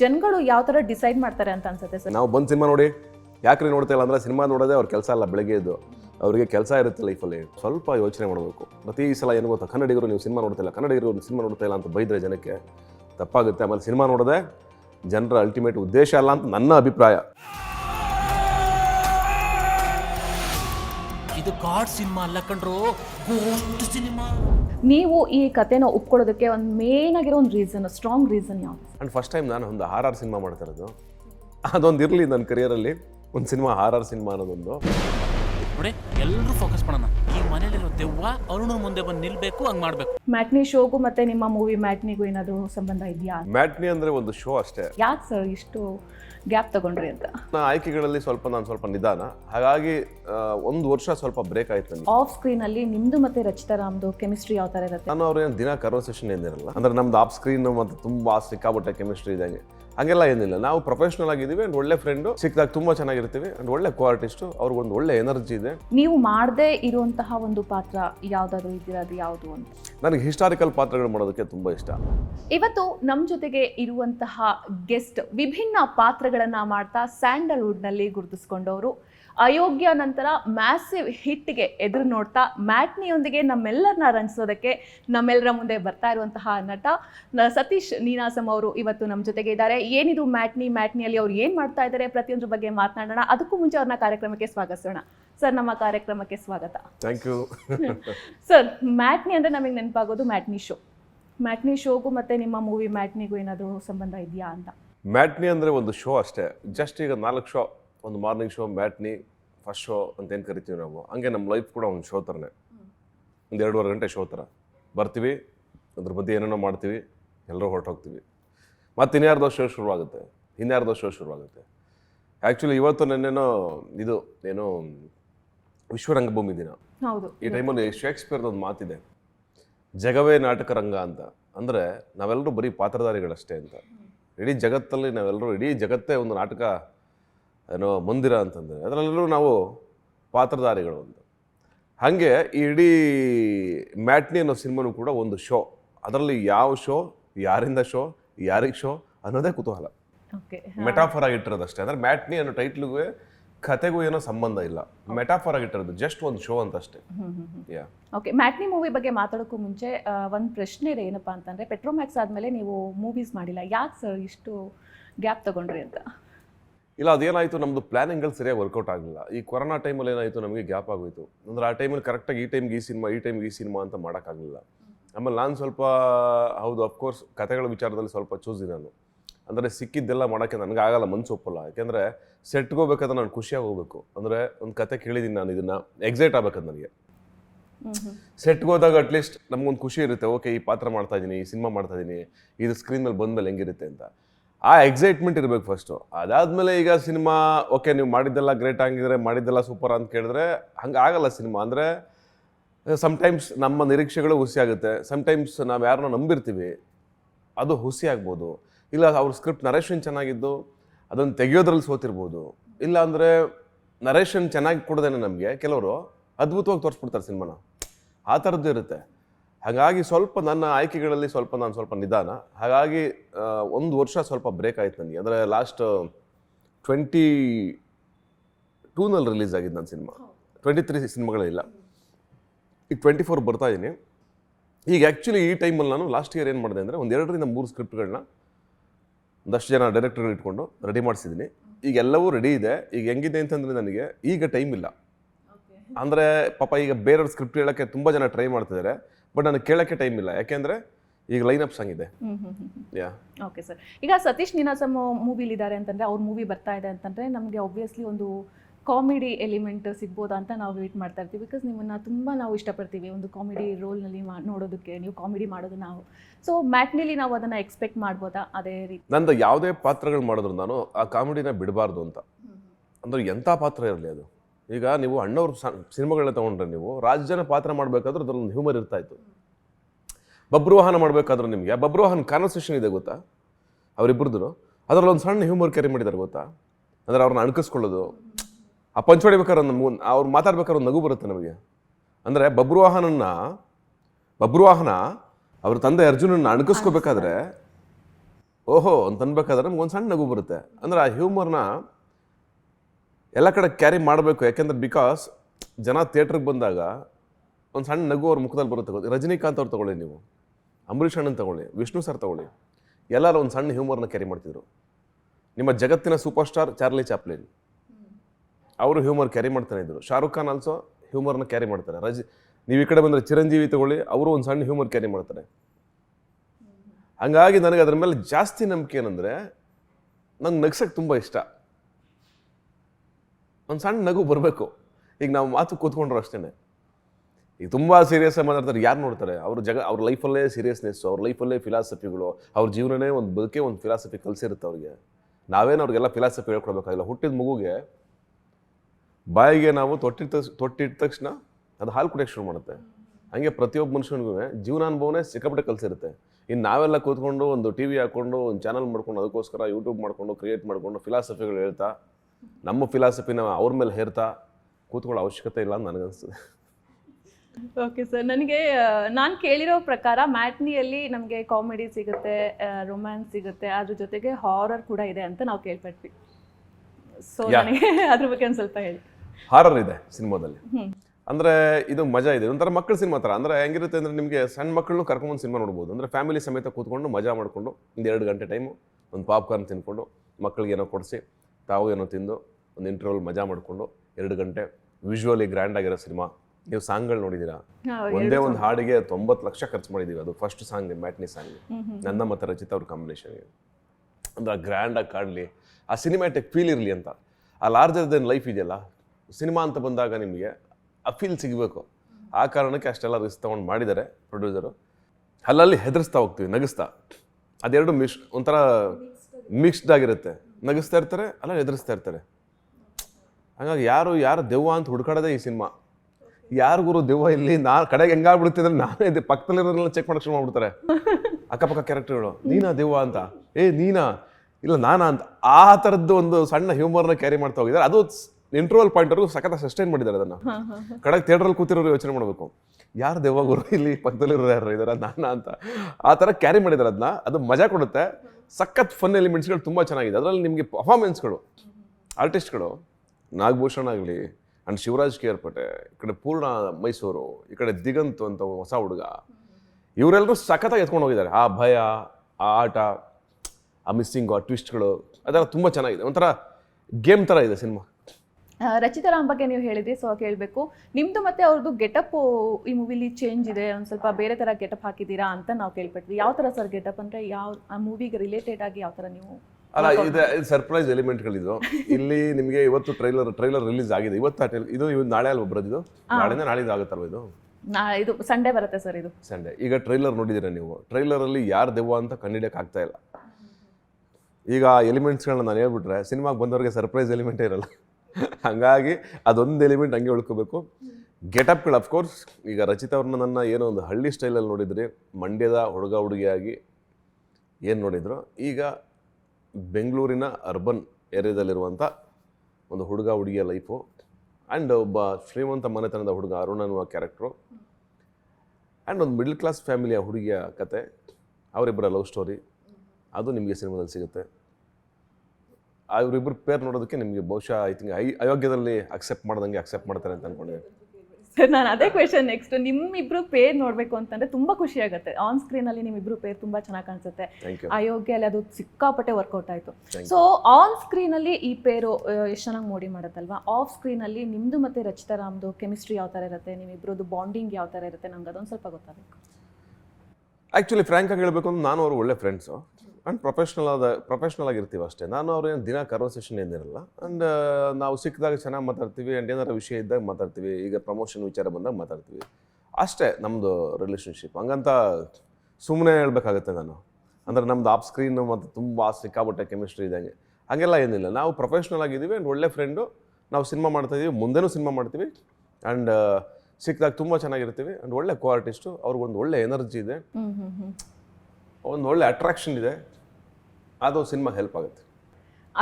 ಜನಗಳು ಯಾವ ಥರ ಡಿಸೈಡ್ ಮಾಡ್ತಾರೆ ಅಂತ ಅನ್ಸುತ್ತೆ ಸರ್? ನಾವು ಬಂದು ಸಿನಿಮಾ ನೋಡಿ. ಯಾಕ್ರಿ ನೋಡ್ತಾ ಇಲ್ಲ ಅಂದರೆ ಸಿನಿಮಾ ನೋಡೋದೇ ಅವ್ರ ಕೆಲಸ ಅಲ್ಲ ಬೆಳಗ್ಗೆ ಎದ್ದು ಅವರಿಗೆ ಕೆಲಸ ಇರುತ್ತೆ ಲೈಫಲ್ಲಿ ಸ್ವಲ್ಪ ಯೋಚನೆ ಮಾಡಬೇಕು. ಪ್ರತಿ ಸಲ ಏನು ಗೊತ್ತಾ? ಕನ್ನಡಿಗರು ನೀವು ಸಿನಿಮಾ ನೋಡ್ತಾ ಇಲ್ಲ. ಕನ್ನಡಿಗರು ಸಿನಿಮಾ ನೋಡ್ತಾ ಇಲ್ಲ ಅಂತ ಬೈದ್ರೆ ಜನಕ್ಕೆ ತಪ್ಪಾಗುತ್ತೆ. ಆಮೇಲೆ ಸಿನಿಮಾ ನೋಡೋದೇ ಜನರ ಅಲ್ಟಿಮೇಟ್ ಉದ್ದೇಶ ಅಲ್ಲ ಅಂತ ನನ್ನ ಅಭಿಪ್ರಾಯ. ಇದು ಕಾಡ್ ಸಿನಿಮಾ ಅಲ್ಲ ಕಣ್ರು? Ghost cinema. ನೀವು ಈ ಕತೆನ ಒಪ್ಕೊಳ್ಳೋದಕ್ಕೆ ಒಂದು ಮೇನ್ ಆಗಿರೋ ಒಂದು ರೀಸನ್ ಸ್ಟ್ರಾಂಗ್ ರೀಸನ್ ಯಾವ್ದು? ಆ್ಯಂಡ್ ಫಸ್ಟ್ ಟೈಮ್ ನಾನು ಒಂದು ಆರ್ ಆರ್ ಸಿನಿಮಾ ಮಾಡ್ತಾ ಇರೋದು ಅದೊಂದು ಇರಲಿ ನನ್ನ ಕರಿಯರಲ್ಲಿ ಒಂದು ಸಿನಿಮಾ ಆರ್ ಆರ್ ಸಿನಿಮಾ ಅನ್ನೋದೊಂದು. ನೋಡಿ ಎಲ್ಲರೂ ಫೋಕಸ್ ಮಾಡೋಣ. ಈ ಮನೇಲಿರೋ ದೆವ್ವ ಅರುಣ ಮುಂದೆ ಬಂದು ನಿಲ್ಬೇಕು ಹಂಗ್ ಮಾಡ್ಬೇಕು. ಮ್ಯಾಟ್ನಿ ಶೋಗೂ ಮತ್ತೆ ನಿಮ್ಮ ಮೂವಿ ಮ್ಯಾಟ್ನಿಗೂ ಏನಾದರೂ ಸಂಬಂಧ ಇದೆಯಾ? ಮ್ಯಾಟ್ನಿ ಅಂದರೆ ಒಂದು ಶೋ ಅಷ್ಟೇ. ಯಾಕೆ ಸರ್ ಇಷ್ಟು ಗ್ಯಾಪ್ ತಗೊಂಡ್ರಿ ಅಂತ. ಆಯ್ಕೆಗಳಲ್ಲಿ ಸ್ವಲ್ಪ ನಾನು ಸ್ವಲ್ಪ ನಿಧಾನ. ಹಾಗಾಗಿ ಒಂದು ವರ್ಷ ಸ್ವಲ್ಪ ಬ್ರೇಕ್ ಆಯ್ತು ನನಗೆ ಆಫ್ ಸ್ಕ್ರೀನ್ ಅಲ್ಲಿ ನಿಮ್ದು ಮತ್ತೆ ರಚಿತಾ ರಾಮ್ದು ಕೆಮಿಸ್ಟ್ರಿ ಯಾವ ತರ ಇರುತ್ತೆ? ನಾನು ಅವ್ರ ದಿನ ಕನ್ವರ್ಸೇಷನ್ ಏನಿರಲ್ಲ. ಅಂದ್ರೆ ನಮ್ದು ಆಫ್ ಸ್ಕ್ರೀನ್ ಮತ್ತೆ ತುಂಬಾ ಸಿಕ್ಕಾಬಟ್ಟೆ ಕೆಮಿಸ್ಟ್ರಿ ಇದ್ದಂಗೆ. ಹಂಗೆಲ್ಲ ಏನಿಲ್ಲ. ನಾವು ಪ್ರೊಫೆಷನಲ್ ಆಗಿದ್ದೀವಿ ಅಂಡ್ ಒಳ್ಳೆ ಫ್ರೆಂಡು ಸಿಕ್ಕಿದಾಗ ತುಂಬ ಚೆನ್ನಾಗಿರ್ತೀವಿ ಅಂಡ್ ಒಳ್ಳೆ ಕೋ ಆರ್ಟಿಸ್ಟು ಅವ್ರಿಗೊಂದು ಒಳ್ಳೆ ಎನರ್ಜಿ ಇದೆ. ನೀವು ಮಾಡದೇ ಇರುವಂತಹ ಒಂದು ಪಾತ್ರ ಯಾವುದಾದ್ರು ಇದ್ದೀರಾ? ಅದು ಯಾವುದು ಅಂತ. ನನಗೆ ಹಿಸ್ಟಾರಿಕಲ್ ಪಾತ್ರಗಳು ಮಾಡೋದಕ್ಕೆ ತುಂಬ ಇಷ್ಟ. ಇವತ್ತು ನಮ್ಮ ಜೊತೆಗೆ ಇರುವಂತಹ ಗೆಸ್ಟ್ ವಿಭಿನ್ನ ಪಾತ್ರಗಳನ್ನು ಮಾಡ್ತಾ ಸ್ಯಾಂಡಲ್ವುಡ್ನಲ್ಲಿ ಗುರುತಿಸ್ಕೊಂಡವರು. ಅಯೋಗ್ಯ ನಂತರ ಮ್ಯಾಸಿವ್ ಹಿಟ್ಗೆ ಎದುರು ನೋಡ್ತಾ ಮ್ಯಾಟ್ನಿಯೊಂದಿಗೆ ನಮ್ಮೆಲ್ಲರನ್ನ ರಂಜಿಸೋದಕ್ಕೆ ನಮ್ಮೆಲ್ಲರ ಮುಂದೆ ಬರ್ತಾ ಇರುವಂತಹ ನಟ ಸತೀಶ್ ನೀನಾಸಂ ಅವರು ಇವತ್ತು ನಮ್ಮ ಜೊತೆಗೆ ಇದ್ದಾರೆ. ಏನಿದು ಮ್ಯಾಟ್ನಿ? ಮ್ಯಾಟ್ನಿಯಲ್ಲಿ ಅವ್ರು ಏನು ಮಾಡ್ತಾ ಇದ್ದಾರೆ ಪ್ರತಿಯೊಂದ್ರ ಬಗ್ಗೆ ಮಾತನಾಡೋಣ. ಅದಕ್ಕೂ ಮುಂಚೆ ಅವ್ರನ್ನ ಕಾರ್ಯಕ್ರಮಕ್ಕೆ ಸ್ವಾಗತಿಸೋಣ. ಸರ್ ನಮ್ಮ ಕಾರ್ಯಕ್ರಮಕ್ಕೆ ಸ್ವಾಗತ. ಥ್ಯಾಂಕ್ ಯು ಸರ್ ಮ್ಯಾಟ್ನಿ ಅಂದರೆ ನಮಗೆ ನೆನಪಾಗೋದು ಮ್ಯಾಟ್ನಿ ಶೋ. ಮ್ಯಾಟ್ನಿ ಶೋಗೂ ಮತ್ತೆ ನಿಮ್ಮ ಮೂವಿ ಮ್ಯಾಟ್ನಿಗೂ ಏನಾದರೂ ಸಂಬಂಧ ಇದೆಯಾ ಅಂತ? ಮ್ಯಾಟ್ನಿ ಅಂದರೆ ಒಂದು ಶೋ ಅಷ್ಟೇ. ಜಸ್ಟ್ ಈಗ ನಾಲ್ಕು ಶೋ ಒಂದು morning show matinee first show ಅಂತ ಏನು ಕರಿತೀವಿ ನಾವು? ಹಂಗೆ ನಮ್ಮ ಲೈಫ್ ಕೂಡ ಒಂದು ಶೋ ಥರನೇ ಒಂದು ಎರಡೂವರೆ ಗಂಟೆ ಶೋ ಥರ ಬರ್ತೀವಿ ಅದ್ರ ಬಗ್ಗೆ ಏನೇನೋ ಮಾಡ್ತೀವಿ ಎಲ್ಲರೂ ಹೊರಟೋಗ್ತೀವಿ. ಮತ್ತು ಇನ್ಯಾರ್ದೋ ಶೋ ಶುರುವಾಗುತ್ತೆ. ಇನ್ಯಾರ್ದೋ ಶೋ ಶುರುವಾಗುತ್ತೆ. ಆ್ಯಕ್ಚುಲಿ ಇವತ್ತು ನೆನ್ನೇನೋ ಇದು ಏನು ವಿಶ್ವರಂಗಭೂಮಿ ದಿನ. ಹೌದು. ಈ ಟೈಮಲ್ಲಿ ಶೇಕ್ಸ್ಪಿಯರ್ದು ಒಂದು ಮಾತಿದೆ. ಜಗವೇ ನಾಟಕ ರಂಗ ಅಂತ. ಅಂದರೆ ನಾವೆಲ್ಲರೂ ಬರೀ ಪಾತ್ರಧಾರಿಗಳಷ್ಟೇ ಅಂತ. ಇಡೀ ಜಗತ್ತಲ್ಲಿ ನಾವೆಲ್ಲರೂ ಇಡೀ ಜಗತ್ತೇ ಒಂದು ನಾಟಕ ಏನೋ ಮಂದಿರ ಅಂತಂದರೆ ಅದರಲ್ಲೂ ನಾವು ಪಾತ್ರಧಾರಿಗಳು ಅಂತ. ಹಾಗೆ ಈ ಇಡೀ ಮ್ಯಾಟ್ನಿ ಅನ್ನೋ ಸಿನಿಮಾನು ಕೂಡ ಒಂದು ಶೋ. ಅದರಲ್ಲಿ ಯಾವ ಶೋ ಯಾರಿಂದ ಶೋ ಯಾರಿಗೆ ಶೋ ಅನ್ನೋದೇ ಕುತೂಹಲ. ಓಕೆ ಮೆಟಾಫರ್ ಆಗಿಟ್ಟಿರೋದಷ್ಟೇ. ಅಂದರೆ ಮ್ಯಾಟ್ನಿ ಅನ್ನೋ ಟೈಟ್ಲಿಗೂ ಕತೆಗೂ ಏನೋ ಸಂಬಂಧ ಇಲ್ಲ. ಮೆಟಾಫರ್ ಆಗಿಟ್ಟಿರೋದು ಜಸ್ಟ್ ಒಂದು ಶೋ ಅಂತ ಅಷ್ಟೇ ಯಾ ಓಕೆ ಮ್ಯಾಟ್ನಿ ಮೂವಿ ಬಗ್ಗೆ ಮಾತಾಡೋಕ್ಕೂ ಮುಂಚೆ ಒಂದು ಪ್ರಶ್ನೆ ಇದೆ ಏನಪ್ಪಾ ಅಂತಂದರೆ ಪೆಟ್ರೋಮ್ಯಾಕ್ಸ್ ಆದಮೇಲೆ ನೀವು ಮೂವೀಸ್ ಮಾಡಿಲ್ಲ. ಯಾಕೆ ಸರ್ ಇಷ್ಟು ಗ್ಯಾಪ್ ತಗೊಂಡ್ರಿ ಅಂತ? ಇಲ್ಲ ಅದೇನಾಯಿತು? ನಮ್ಮದು ಪ್ಲಾನಿಂಗ್ಗಳು ಸರಿಯಾಗಿ ವರ್ಕೌಟ್ ಆಗಲಿಲ್ಲ. ಈ ಕೊರೋನಾ ಟೈಮಲ್ಲಿ ಏನಾಯಿತು? ನಮಗೆ ಗ್ಯಾಪ್ ಆಗೋಯಿತು. ಅಂದರೆ ಆ ಟೈಮಲ್ಲಿ ಕರೆಕ್ಟಾಗಿ ಈ ಟೈಮ್ಗೆ ಈ ಸಿನಿಮಾ ಈ ಟೈಮ್ಗೆ ಈ ಸಿನಿಮಾ ಅಂತ ಮಾಡೋಕ್ಕಾಗಲಿಲ್ಲ. ಆಮೇಲೆ ನಾನು ಸ್ವಲ್ಪ ಹೌದು ಅಫ್ಕೋರ್ಸ್ ಕತೆಗಳ ವಿಚಾರದಲ್ಲಿ ಸ್ವಲ್ಪ ಚೂಸಿ ನಾನು. ಅಂದರೆ ಸಿಕ್ಕಿದ್ದೆಲ್ಲ ಮಾಡೋಕ್ಕೆ ನನಗೆ ಆಗಲ್ಲ ಮನಸ್ಸು ಒಪ್ಪಲ್ಲ. ಯಾಕೆಂದರೆ ಸೆಟ್ಗೆ ಹೋಗ್ಬೇಕಾದ್ರೆ ನಾನು ಖುಷಿಯಾಗಿ ಹೋಗಬೇಕು. ಅಂದರೆ ಒಂದು ಕತೆ ಕೇಳಿದ್ದೀನಿ ನಾನು ಇದನ್ನು. ಎಕ್ಸೈಟ್ ಆಗ್ಬೇಕಂತ ನನಗೆ. ಸೆಟ್ಗೆ ಹೋದಾಗ ಅಟ್ಲೀಸ್ಟ್ ನಮಗೊಂದು ಖುಷಿ ಇರುತ್ತೆ. ಓಕೆ ಈ ಪಾತ್ರ ಮಾಡ್ತಾ ಇದ್ದೀನಿ ಈ ಸಿನಿಮಾ ಮಾಡ್ತಾ ಇದ್ದೀನಿ ಇದು ಸ್ಕ್ರೀನ್ ಮೇಲೆ ಬಂದ ಮೇಲೆ ಹೆಂಗಿರುತ್ತೆ ಅಂತ. ಆ ಎಕ್ಸೈಟ್ಮೆಂಟ್ ಇರಬೇಕು ಫಸ್ಟು ಅದಾದಮೇಲೆ ಈಗ ಸಿನಿಮಾ ಓಕೆ ನೀವು ಮಾಡಿದ್ದೆಲ್ಲ ಗ್ರೇಟ್ ಆಗಿದ್ರೆ ಮಾಡಿದ್ದೆಲ್ಲ ಸೂಪರ್ ಅಂತ ಕೇಳಿದ್ರೆ ಹಂಗೆ ಆಗಲ್ಲ ಸಿನಿಮಾ. ಅಂದರೆ ಸಮ್ಟೈಮ್ಸ್ ನಮ್ಮ ನಿರೀಕ್ಷೆಗಳು ಹುಸಿ ಆಗುತ್ತೆ. ಸಮ್ಟೈಮ್ಸ್ ನಾವು ಯಾರನ್ನೋ ನಂಬಿರ್ತೀವಿ, ಅದು ಹುಸಿ ಆಗ್ಬೋದು. ಇಲ್ಲ ಅವ್ರ ಸ್ಕ್ರಿಪ್ಟ್ ನರೇಷನ್ ಚೆನ್ನಾಗಿದ್ದು, ಅದನ್ನು ತೆಗೆಯೋದ್ರಲ್ಲಿ ಸೋತಿರ್ಬೋದು. ಇಲ್ಲ ಅಂದರೆ ನರೇಷನ್ ಚೆನ್ನಾಗಿ ಕೊಡದೇನೆ ನಮಗೆ. ಕೆಲವರು ಅದ್ಭುತವಾಗಿ ತೋರಿಸ್ಬಿಡ್ತಾರೆ ಸಿನಿಮಾನ. ಆ ಥರದ್ದು ಇರುತ್ತೆ. ಹಾಗಾಗಿ ಸ್ವಲ್ಪ ನನ್ನ ಆಯ್ಕೆಗಳಲ್ಲಿ ಸ್ವಲ್ಪ ನಾನು ಸ್ವಲ್ಪ ನಿಧಾನ. ಹಾಗಾಗಿ ಒಂದು ವರ್ಷ ಸ್ವಲ್ಪ ಬ್ರೇಕ್ ಆಯಿತು ನನಗೆ. ಅಂದರೆ ಲಾಸ್ಟ್ ಟ್ವೆಂಟಿ ಟೂನಲ್ಲಿ ರಿಲೀಸ್ ಆಗಿದ್ದು ನನ್ನ ಸಿನಿಮಾ ಟ್ವೆಂಟಿ ತ್ರೀ ಸಿನಿಮಾಗಳಿಲ್ಲ ಈಗ ಟ್ವೆಂಟಿ ಫೋರ್ ಬರ್ತಾ ಇದ್ದೀನಿ ಈಗ ಆ್ಯಕ್ಚುಲಿ ಈ ಟೈಮಲ್ಲಿ ನಾನು ಲಾಸ್ಟ್ ಇಯರ್ ಏನು ಮಾಡಿದೆ ಅಂದರೆ ಒಂದು ಎರಡರಿಂದ ಮೂರು ಸ್ಕ್ರಿಪ್ಟ್ಗಳನ್ನ ಒಂದಷ್ಟು ಜನ ಡೈರೆಕ್ಟರ್ಗಳು ಇಟ್ಕೊಂಡು ರೆಡಿ ಮಾಡಿಸಿದ್ದೀನಿ ಈಗ ಎಲ್ಲವೂ ರೆಡಿ ಇದೆ. ಈಗ ಹೆಂಗಿದೆ ಅಂತಂದರೆ ನನಗೆ ಈಗ ಟೈಮ್ ಇಲ್ಲ. ಅಂದರೆ ಪಾಪ ಈಗ ಬೇರೆಯವ್ರ ಸ್ಕ್ರಿಪ್ಟ್ ಹೇಳೋಕ್ಕೆ ತುಂಬ ಜನ ಟ್ರೈ ಮಾಡ್ತಿದ್ದಾರೆ ಬಟ್ ನನಗೆ ಕೇಳೋಕ್ಕೆ ಟೈಮ್ ಇಲ್ಲ. ಯಾಕೆಂದರೆ ಈಗ ಲೈನ್ ಅಪ್ಸ್ ಆಗಿದೆ ಯಾ ಓಕೆ ಸರ್ ಈಗ ಸತೀಶ್ ನೀನಾಸಮ್ ಮೂವಿಲಿ ಇದ್ದಾರೆ ಅಂತಂದರೆ ಅವ್ರ ಮೂವಿ ಬರ್ತಾ ಇದೆ ಅಂತಂದರೆ ನಮಗೆ ಒಬ್ವಿಯಸ್ಲಿ ಒಂದು ಕಾಮಿಡಿ ಎಲಿಮೆಂಟ್ ಸಿಗ್ಬೋದಾ ಅಂತ ನಾವು ವೇಟ್ ಮಾಡ್ತಾ ಇರ್ತೀವಿ. ಬಿಕಾಸ್ ನಿಮ್ಮನ್ನ ತುಂಬ ನಾವು ಇಷ್ಟಪಡ್ತೀವಿ ಒಂದು ಕಾಮಿಡಿ ರೋಲ್ನಲ್ಲಿ ಮಾ ನೋಡೋದಕ್ಕೆ ನೀವು ಕಾಮಿಡಿ ಮಾಡೋದು ನಾವು. ಸೊ ಮ್ಯಾಟ್ನಲ್ಲಿ ನಾವು ಅದನ್ನು ಎಕ್ಸ್ಪೆಕ್ಟ್ ಮಾಡ್ಬೋದಾ? ಅದೇ ರೀತಿ. ನಂದು ಯಾವುದೇ ಪಾತ್ರಗಳು ಮಾಡಿದ್ರು ನಾನು ಆ ಕಾಮಿಡಿನ ಬಿಡಬಾರ್ದು ಅಂತ. ಅಂದ್ರೆ ಎಂಥ ಪಾತ್ರ ಇರಲಿ ಅದು? ಈಗ ನೀವು ಅಣ್ಣವ್ರ ಸಿನಿಮಾಗಳನ್ನ ತೊಗೊಂಡ್ರೆ ನೀವು ರಾಜ್ಯನ ಪಾತ್ರ ಮಾಡಬೇಕಾದ್ರೆ ಒಂದು ಹ್ಯೂಮರ್ ಇರ್ತಾ ಇತ್ತು. ಬಬ್ರುವಾಹನ ಮಾಡಬೇಕಾದ್ರೆ ನಿಮಗೆ. ಆ ಬಬ್ರುವಾಹನ ಕಾನ್ವರ್ಸೇಷನ್ ಇದೆ ಗೊತ್ತಾ? ಅವರಿಬ್ಬರದ್ದು ಅದರಲ್ಲಿ ಒಂದು ಸಣ್ಣ ಹ್ಯೂಮರ್ ಕ್ಯಾರಿ ಮಾಡಿದ್ದಾರೆ ಗೊತ್ತಾ? ಅಂದರೆ ಅವ್ರನ್ನ ಅಣಕಿಸ್ಕೊಳ್ಳೋದು. ಆ ಪಂಚ್ ಹೊಡಿಬೇಕಾದ್ರೆ ಮೂ- ಅವ್ರು ಮಾತಾಡ್ಬೇಕಾದ್ರೆ ಒಂದು ನಗು ಬರುತ್ತೆ ನಮಗೆ. ಅಂದರೆ ಬಬ್ರುವಾಹನನ್ನ, ಬಬ್ರುವಾಹನ ಅವ್ರ ತಂದೆ ಅರ್ಜುನನ್ನ ಅಣಕಿಸ್ಕೋಬೇಕಾದ್ರೆ, ಓಹೋ ಅಂತ ಅನ್ಬೇಕಾದ್ರೆ ನಮ್ಗೆ ಒಂದು ಸಣ್ಣ ನಗು ಬರುತ್ತೆ. ಅಂದ್ರೆ ಆ ಹ್ಯೂಮರ್ನ ಎಲ್ಲ ಕಡೆ ಕ್ಯಾರಿ ಮಾಡಬೇಕು. ಯಾಕೆಂದ್ರೆ ಬಿಕಾಸ್ ಜನ ಥಿಯೇಟ್ರಿಗೆ ಬಂದಾಗ ಒಂದು ಸಣ್ಣ ನಗು ಅವ್ರ ಮುಖದಲ್ಲಿ ಬರುತ್ತೆ ತಗೊಳ್ಳಿ ರಜನಿಕಾಂತ್ ಅವ್ರು ತಗೊಳ್ಳಿ ನೀವು. ಅಂಬರೀಷ್ ಅಣ್ಣನ್ ತಗೊಳ್ಳಿ, ವಿಷ್ಣು ಸರ್ ತಗೊಳ್ಳಿ. ಎಲ್ಲರೂ ಒಂದು ಸಣ್ಣ ಹ್ಯೂಮರ್ನ ಕ್ಯಾರಿ ಮಾಡ್ತಿದ್ರು. ನಿಮ್ಮ ಜಗತ್ತಿನ ಸೂಪರ್ ಸ್ಟಾರ್ ಚಾರ್ಲಿ ಚಾಪ್ಲಿನ್. ಅವರು ಹ್ಯೂಮರ್ ಕ್ಯಾರಿ ಮಾಡ್ತಾನೆ ಇದ್ರು. ಶಾರುಖ್ ಖಾನ್ ಆಲ್ಸೋ ಹ್ಯೂಮರ್ನ ಕ್ಯಾರಿ ಮಾಡ್ತಾರೆ. ರಜ, ನೀವು ಈ ಕಡೆ ಬಂದರೆ ಚಿರಂಜೀವಿ ತಗೊಳ್ಳಿ, ಅವರು ಒಂದು ಸಣ್ಣ ಹ್ಯೂಮರ್ ಕ್ಯಾರಿ ಮಾಡ್ತಾರೆ. ಹಂಗಾಗಿ ನನಗೆ ಅದ್ರ ಮೇಲೆ ಜಾಸ್ತಿ ನಂಬಿಕೆ ಏನಂದರೆ ನಂಗೆ ನಗ್ಸಕ್ಕೆ ತುಂಬ ಇಷ್ಟ. ಒಂದು ಸಣ್ಣ ನಗು ಬರಬೇಕು. ಈಗ ನಾವು ಮಾತು ಕೂತ್ಕೊಂಡ್ರು ಅಷ್ಟೇ ಈಗ ತುಂಬ ಸೀರಿಯಸ್ ಆಗಿ ಮಾತಾಡ್ತಾರೆ. ಯಾರು ನೋಡ್ತಾರೆ? ಅವ್ರ ಜಗ, ಅವ್ರ ಲೈಫಲ್ಲೇ ಸೀರಿಯಸ್ನೆಸ್ ಅವ್ರ ಲೈಫಲ್ಲೇ ಫಿಲಾಸಫಿಗಳು ಅವ್ರ ಜೀವನನೇ ಒಂದು ಬದುಕೇ ಒಂದು ಫಿಲಾಸಫಿ ಕಲಿಸಿರುತ್ತೆ ಅವ್ರಿಗೆ. ನಾವೇನು ಅವ್ರಿಗೆಲ್ಲ ಫಿಲಾಸಫಿ ಹೇಳ್ಕೊಡ್ಬೇಕಾಗಿಲ್ಲ. ಹುಟ್ಟಿದ ಮಗುಗೆ ಬಾಯಿಗೆ ನಾವು ತೊಟ್ಟಿದ ತಕ್ಷ ತೊಟ್ಟಿದ ತಕ್ಷಣ ಅದು ಹಾಲು ಕುಡಿಯೋಕ್ಕೆ ಶುರು ಮಾಡುತ್ತೆ. ಹಾಗೆ ಪ್ರತಿಯೊಬ್ಬ ಮನುಷ್ಯನಿಗೂ ಜೀವನಾನುಭವನೇ ಸಿಕ್ಕಾಪಟ್ಟೆ ಕಲಿಸಿರುತ್ತೆ. ಇನ್ನು ನಾವೆಲ್ಲ ಕೂತ್ಕೊಂಡು ಒಂದು ಟಿ ವಿ ಹಾಕ್ಕೊಂಡು ಒಂದು ಚಾನಲ್ ಮಾಡ್ಕೊಂಡು, ಅದಕ್ಕೋಸ್ಕರ ಯೂಟ್ಯೂಬ್ ಮಾಡ್ಕೊಂಡು ಕ್ರಿಯೇಟ್ ಮಾಡ್ಕೊಂಡು ಫಿಲಾಸಫಿಗಳು ಹೇಳ್ತಾ ನಮ್ಮ ಫಿಲಾಸಫಿನ ಅವ್ರ ಮೇಲೆ ಹೇರ್ತಾ ಕೂತ್ಕೊಳ್ಳೋ ಅವಶ್ಯಕತೆ ಇಲ್ಲ ಅಂತ ನನಗನ್ಸುತ್ತೆ. ಓಕೆ ಸರ್ ನನಗೆ ನಾನು ಕೇಳಿರೋ ಪ್ರಕಾರ ಮ್ಯಾಟ್ನಿಯಲ್ಲಿ ನಮಗೆ ಕಾಮಿಡಿ ಸಿಗುತ್ತೆ ರೊಮ್ಯಾನ್ಸ್ ಸಿಗುತ್ತೆ ಅದ್ರ ಜೊತೆಗೆ ಹಾರರ್ ಕೂಡ ಇದೆ ಅಂತ ನಾವು ಕೇಳ್ಪಟ್ವಿ. So Yeah. ನನಗೆ ಅದ್ರ ಬಗ್ಗೆ ಒಂದು ಸ್ವಲ್ಪ ಹೇಳಿ. ಹಾರರ್ ಇದೆ ಸಿನಿಮಾದಲ್ಲಿ. ಅಂದ್ರೆ ಇದು ಮಜಾ ಇದೆ. ಒಂಥರ ಮಕ್ಕಳ ಸಿನಿಮಾ ಥರ ಅಂದ್ರೆ ಹೆಂಗಿರುತ್ತೆ ಅಂದ್ರೆ ನಿಮಗೆ ಸಣ್ಣ ಮಕ್ಕಳನ್ನು ಕರ್ಕೊಂಬಂದು ಸಿನಿಮಾ ನೋಡ್ಬೋದು. ಅಂದ್ರೆ ಫ್ಯಾಮಿಲಿ ಸಮೇತ ಕೂತ್ಕೊಂಡು ಮಜಾ ಮಾಡಿಕೊಂಡು ಒಂದು ಎರಡು ಗಂಟೆ ಟೈಮು ಒಂದು ಪಾಪ್ಕಾರ್ನ್ ತಿನ್ಕೊಂಡು ಮಕ್ಕಳಿಗೆ ಏನೋ ಕೊಡಿಸಿ ತಾವು ಏನೋ ತಿಂದು ಒಂದು ಇಂಟರ್ವಲ್ ಮಜಾ ಮಾಡಿಕೊಂಡು ಎರಡು ಗಂಟೆ ವಿಜುವಲಿ ಗ್ರ್ಯಾಂಡ್ ಆಗಿರೋ ಸಿನಿಮಾ ನೀವು ಸಾಂಗ್ಗಳು ನೋಡಿದ್ದೀರಾ ಒಂದೇ ಒಂದು ಹಾಡಿಗೆ ತೊಂಬತ್ತು ಲಕ್ಷ ಖರ್ಚು ಮಾಡಿದ್ದೀವಿ ಅದು. ಫಸ್ಟ್ ಸಾಂಗ್ ಮ್ಯಾಟ್ನಿ ಸಾಂಗ್ ನನ್ನ ಮತ್ತು ರಚಿತ ಅವ್ರ ಕಾಂಬಿನೇಷನ್ಗೆ ಅಂದ್ರೆ ಗ್ರ್ಯಾಂಡಾಗಿ ಕಾಣಲಿ ಆ ಸಿನಿಮ್ಯಾಟಿಕ್ ಫೀಲ್ ಇರಲಿ ಅಂತ. ಆ ಲಾರ್ಜರ್ ದೆನ್ ಲೈಫ್ ಇದೆಯಲ್ಲ ಸಿನಿಮಾ ಅಂತ ಬಂದಾಗ ನಿಮಗೆ ಆ ಫೀಲ್ ಸಿಗಬೇಕು. ಆ ಕಾರಣಕ್ಕೆ ಅಷ್ಟೆಲ್ಲ ರಿಸ್ಕ್ ತೊಗೊಂಡು ಮಾಡಿದ್ದಾರೆ ಪ್ರೊಡ್ಯೂಸರು ಅಲ್ಲಲ್ಲಿ ಹೆದರ್ಸ್ತಾ ಹೋಗ್ತೀವಿ ನಗಿಸ್ತಾ. ಅದೆರಡು ಮಿಶ್ ಒಂಥರ ಮಿಕ್ಸ್ಡ್ ಆಗಿರುತ್ತೆ. ನಗಿಸ್ತಾ ಇರ್ತಾರೆ ಅಲ್ಲ ಎದುರಿಸ್ತಾ ಇರ್ತಾರೆ. ಹಂಗಾಗಿ ಯಾರು ಯಾರು ದೆವ್ವ ಅಂತ ಹುಡ್ಕಾಡೋದೇ ಈ ಸಿನಿಮಾ. ಯಾರು ಗುರು ದೆವ್ವ ಇಲ್ಲಿ ನಾ ಕಡೆಗೆ ಹೆಂಗಾಗ್ಬಿಡುತ್ತೆ ಅಂದ್ರೆ ನಾನೇ ಇದೆ ಪಕ್ಕದಲ್ಲಿರೋರೆಲ್ಲ ಚೆಕ್ ಮಾಡಕ್ಕೆ ಶುರು ಮಾಡ್ಬಿಡ್ತಾರೆ. ಅಕ್ಕಪಕ್ಕ ಕ್ಯಾರೆಕ್ಟರ್ಗಳು ನೀನಾ ದೆವ್ವ ಅಂತ? ಏ ನೀನಾ? ಇಲ್ಲ ನಾನಾ ಅಂತ? ಆ ಥರದ್ದು ಒಂದು ಸಣ್ಣ ಹ್ಯೂಮರ್ನ ಕ್ಯಾರಿ ಮಾಡ್ತಾ ಹೋಗಿದ್ದಾರೆ. ಅದು ಇಂಟರ್ವಲ್ ಪಾಯಿಂಟ್ವರೆಗೂ ಸಖತ್ ಸಸ್ಟೈನ್ ಮಾಡಿದ್ದಾರೆ ಅದನ್ನ. ಕಡೆಗೆ ಥಿಯೇಟ್ರಲ್ಲಿ ಕೂತಿರೋರು ಯೋಚನೆ ಮಾಡಬೇಕು. ಯಾರು ದೆವ್ವ ಗುರು ಇಲ್ಲಿ ಪಕ್ಕದಲ್ಲಿರೋ ಯಾರು ಇದಾರ? ನಾನಾ ಅಂತ? ಆ ಥರ ಕ್ಯಾರಿ ಮಾಡಿದ್ದಾರೆ ಅದನ್ನ. ಅದು ಮಜಾ ಕೊಡುತ್ತೆ. ಸಖತ್ ಫನ್ ಎಲಿಮೆಂಟ್ಸ್ಗಳು ತುಂಬ ಚೆನ್ನಾಗಿದೆ. ಅದರಲ್ಲಿ ನಿಮಗೆ ಪರ್ಫಾರ್ಮೆನ್ಸ್ಗಳು ಆರ್ಟಿಸ್ಟ್ಗಳು ನಾಗಭೂಷಣ್ ಆಗಲಿ ಅಂಡ್ ಶಿವರಾಜ್ ಕೇರ್ಪಟೆ ಈ ಕಡೆ ಪೂರ್ಣ ಮೈಸೂರು, ಈ ಕಡೆ ದಿಗಂತ್ ಅಂತ ಹೊಸ ಹುಡುಗ. ಇವರೆಲ್ಲರೂ ಸಖತ್ತಾಗಿ ಎತ್ಕೊಂಡು ಹೋಗಿದ್ದಾರೆ. ಆ ಭಯ, ಆ ಆಟ, ಆ ಮಿಸ್ಸಿಂಗು ಆ ಟ್ವಿಸ್ಟ್ಗಳು ಅದೆಲ್ಲ ತುಂಬ ಚೆನ್ನಾಗಿದೆ. ಒಂಥರ ಗೇಮ್ ಥರ ಇದೆ ಸಿನಿಮಾ. ಆ, ರಚಿತಾರಾಮ್ ಬಗ್ಗೆ ನೀವು ಹೇಳಿದ್ರಿ ಸೊ ಕೇಳಬೇಕು. ನಿಮ್ದು ಮತ್ತೆ ಅವ್ರದ್ದು ಗೆಟಪ್ ಈ ಮೂವಿಲಿ ಚೇಂಜ್ ಇದೆ ಒಂದು ಸ್ವಲ್ಪ ಬೇರೆ ತರ ಗೆಟಪ್ ಹಾಕಿದ್ದೀರಾ ಅಂತ ನಾವು ಕೇಳ್ಪಟ್ವಿ. ಯಾವ ತರ ಸರ್ ಗೆಟಪ್ ಅಂದ್ರೆ ಯಾವ ಆ ಮೂವಿಗೆ ರಿಲೇಟೆಡ್ ಆಗಿ ಯಾವ ತರ ನೀವು ಅಲ್ಲ ಇದು ಸರ್ಪ್ರೈಸ್ ಎಲಿಮೆಂಟ್ಗಳಿದು ಇಲ್ಲಿ ನಿಮಗೆ ಇವತ್ತು ಟ್ರೈಲರ್ ಟ್ರೈಲರ್ ರಿಲೀಸ್ ಆಗಿದೆ. ಇವತ್ತು ಆ ಟ್ರೈಲರ್ ಇದು ಇವತ್ತು ನಾಳೆ ಅಲ್ವಾ ಬರೋದಿದು ಇದು? ನಾಳೆನೇ ನಾಳಿದ್ದು ಆಗುತ್ತಲ್ವ ಇದು? ನಾ ಇದು ಸಂಡೇ ಬರುತ್ತೆ ಸರ್ ಇದು. ಸಂಡೇ ಈಗ ಟ್ರೈಲರ್ ನೋಡಿದ್ದೀರಾ ನೀವು? ಟ್ರೈಲರಲ್ಲಿ ಯಾರು ದೆವ್ವ ಅಂತ ಕಂಡಿಡಿಯಕ್ಕೆ ಆಗ್ತಾ ಇಲ್ಲ. ಈಗ ಎಲಿಮೆಂಟ್ಸ್ಗಳನ್ನ ನಾನು ಹೇಳ್ಬಿಟ್ರೆ ಸಿನಿಮಾಗೆ ಬಂದವರಿಗೆ ಸರ್ಪ್ರೈಸ್ ಎಲಿಮೆಂಟೇ ಇರಲ್ಲ. ಹಾಗಾಗಿ ಅದೊಂದು ಎಲಿಮೆಂಟ್ ಹಂಗೆ ಉಳ್ಕೋಬೇಕು. ಗೆಟಪ್ಗಳು ಅಫ್ಕೋರ್ಸ್ ಈಗ ರಚಿತಾ ಅವ್ರನ್ನ ನನ್ನ ಏನೋ ಒಂದು ಹಳ್ಳಿ ಸ್ಟೈಲಲ್ಲಿ ನೋಡಿದರೆ ಮಂಡ್ಯದ ಹುಡುಗ ಹುಡುಗಿಯಾಗಿ ಏನು ನೋಡಿದ್ರು? ಈಗ ಬೆಂಗಳೂರಿನ ಅರ್ಬನ್ ಏರಿಯಾದಲ್ಲಿರುವಂಥ ಒಂದು ಹುಡುಗ ಹುಡುಗಿಯ ಲೈಫು ಆ್ಯಂಡ್ ಒಬ್ಬ ಶ್ರೀಮಂತ ಮನೆತನದ ಹುಡುಗ ಅರುಣ್ ಅನ್ನುವ ಕ್ಯಾರೆಕ್ಟ್ರು ಆ್ಯಂಡ್ ಒಂದು ಮಿಡ್ಲ್ ಕ್ಲಾಸ್ ಫ್ಯಾಮಿಲಿಯ ಹುಡುಗಿಯ ಕತೆ, ಅವರಿಬ್ಬರ ಲವ್ ಸ್ಟೋರಿ ಅದು ನಿಮಗೆ ಸಿನಿಮಾದಲ್ಲಿ ಸಿಗುತ್ತೆ. ಅವರಿಬ್ಬರು ಪೇರ್ ನೋಡೋದಕ್ಕೆ ನಿಮಗೆ ಬಹುಶಃ ಐ ಥಿಂಕ್ ಐ ಅಯೋಗ್ಯದಲ್ಲಿ ಅಕ್ಸೆಪ್ಟ್ ಮಾಡ್ದಂಗೆ ಅಕ್ಸೆಪ್ಟ್ ಮಾಡ್ತಾರೆ ಅಂತ ಅನ್ಕೊಂಡಿದ್ದೀನಿ ಸರ್ ನಾನು ಅದೇ ಕ್ವೆಶನ್ ನೆಕ್ಸ್ಟ್ ನಿಮ್ಮಿಬ್ರು ಪೇರ್ ನೋಡಬೇಕು ಅಂತಂದ್ರೆ ತುಂಬಾ ಖುಷಿ ಆಗುತ್ತೆ. ಆನ್ ಸ್ಕ್ರೀನ್ ಅಲ್ಲಿ ನಿಮ್ಮಿಬ್ರು ಪೇರ್ ತುಂಬಾ ಚೆನ್ನಾಗಿ ಕಾಣಿಸುತ್ತೆ. ಅಯೋಗ್ಯ ಅಲ್ಲಿ ಅದು ಸಿಕ್ಕಾಪಟ್ಟೆ ವರ್ಕೌಟ್ ಆಯ್ತು. ಸೊ ಆನ್ ಸ್ಕ್ರೀನ್ ಅಲ್ಲಿ ಈ ಪೇರು ಎಷ್ಟು ಚೆನ್ನಾಗಿ ಮೋಡಿ ಮಾಡುತ್ತಲ್ವಾ? ಆಫ್ ಸ್ಕ್ರೀನ್ ಅಲ್ಲಿ ನಿಮ್ದು ಮತ್ತೆ ರಚಿತಾರಾಮ್ದು ಕೆಮಿಸ್ಟ್ರಿ ಯಾವ ತರ ಇರುತ್ತೆ? ನಿಮ್ಮಿಬ್ರದ್ದು ಬಾಂಡಿಂಗ್ ಯಾವ ತರ ಇರುತ್ತೆ? ನಮ್ಗೆ ಅದೊಂದು ಸ್ವಲ್ಪ ಗೊತ್ತಾಗಬೇಕು. ಆ್ಯಕ್ಚುಲಿ ಫ್ರ್ಯಾಂಕ್ ಆಗಿ ಹೇಳಬೇಕು ಅಂದ್ರೆ ನಾನು ಅವರು ಒಳ್ಳೆ ಫ್ರೆಂಡ್ಸು ಆ್ಯಂಡ್ ಪ್ರೊಫೆಷ್ನಲ್ ಆದ ಪ್ರೊಫೆಷ್ನಲ್ ಆಗಿರ್ತೀವಿ ಅಷ್ಟೇ. ನಾನು ಅವ್ರೇನು ದಿನ ಕನ್ವರ್ಸೇಷನ್ ಏನಿರಲ್ಲ ಆ್ಯಂಡ್ ನಾವು ಸಿಕ್ಕಿದಾಗ ಚೆನ್ನಾಗಿ ಮಾತಾಡ್ತೀವಿ ಆ್ಯಂಡ್ ಏನಾರ ವಿಷಯ ಇದ್ದಾಗ ಮಾತಾಡ್ತೀವಿ ಈಗ ಪ್ರಮೋಷನ್ ವಿಚಾರ ಬಂದಾಗ ಮಾತಾಡ್ತೀವಿ. ಅಷ್ಟೇ ನಮ್ಮದು ರಿಲೇಷನ್ಶಿಪ್ ಹಂಗಂತ ಸುಮ್ಮನೆ ಹೇಳ್ಬೇಕಾಗತ್ತೆ ನಾನು. ಅಂದರೆ ನಮ್ದು ಆಫ್ ಸ್ಕ್ರೀನು ಮತ್ತು ತುಂಬ ಸಿಕ್ಕಾಬಟ್ಟೆ ಕೆಮಿಸ್ಟ್ರಿ ಇದ್ದಂಗೆ. ಹಾಗೆಲ್ಲ ಏನಿಲ್ಲ. ನಾವು ಪ್ರೊಫೆಷ್ನಲ್ ಆಗಿದ್ದೀವಿ ಆ್ಯಂಡ್ ಒಳ್ಳೆ ಫ್ರೆಂಡು ನಾವು ಸಿನಿಮಾ ಮಾಡ್ತಾಯಿದ್ದೀವಿ ಮುಂದೆನೂ ಸಿನಿಮಾ ಮಾಡ್ತೀವಿ. ಆ್ಯಂಡ್ ಸಿಕ್ಕಿದಾಗ ತುಂಬ ಚೆನ್ನಾಗಿರ್ತೀವಿ. ಆ್ಯಂಡ್ ಒಳ್ಳೆ ಕೋ ಆರ್ಟಿಸ್ಟು ಅವ್ರಿಗೊಂದು ಒಳ್ಳೆ ಎನರ್ಜಿ ಇದೆ. ಒಂದು ಒಳ್ಳೆ ಅಟ್ರಾಕ್ಷನ್ ಇದೆ. ಅದು ಸಿನಿಮಾ ಹೆಲ್ಪ್ ಆಗುತ್ತೆ.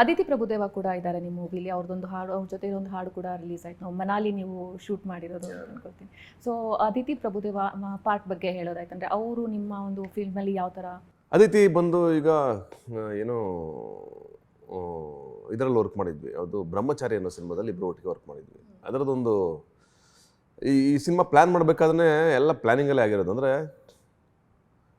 ಅದಿತಿ ಪ್ರಭುದೇವ ಕೂಡ ಇದ್ದಾರೆ ನಿಮ್ಮ ಮೂವಿಲಿ ಅವ್ರದ್ದೊಂದು ಹಾಡು ಅವ್ರ ಜೊತೆ ಒಂದು ಹಾಡು ಕೂಡ ರಿಲೀಸ್ ಆಯ್ತು. ನಾವು ಮನಾಲಿ ನೀವು ಶೂಟ್ ಮಾಡಿರೋದು ಅಂತ ಅನ್ಕೊಳ್ತೀನಿ. ಸೊ ಅದಿತಿ ಪ್ರಭುದೇವ ಪಾರ್ಟ್ ಬಗ್ಗೆ ಹೇಳೋದಾಯ್ತಂದ್ರೆ ಅವರು ನಿಮ್ಮ ಒಂದು ಫಿಲ್ಮಲ್ಲಿ ಯಾವ ಥರ ಅದಿತಿ ಬಂದು ಈಗ ಏನು ಇದರಲ್ಲಿ ವರ್ಕ್ ಮಾಡಿದ್ವಿ. ಅದು ಬ್ರಹ್ಮಚಾರಿ ಅನ್ನೋ ಸಿನಿಮಾದಲ್ಲಿ ಇಬ್ಬರು ಒಟ್ಟಿಗೆ ವರ್ಕ್ ಮಾಡಿದ್ವಿ. ಅದರದ್ದೊಂದು ಈ ಈ ಸಿನಿಮಾ ಪ್ಲ್ಯಾನ್ ಮಾಡಬೇಕಾದ್ರೆ ಎಲ್ಲ ಪ್ಲ್ಯಾನಿಂಗಲ್ಲೇ ಆಗಿರೋದು. ಅಂದರೆ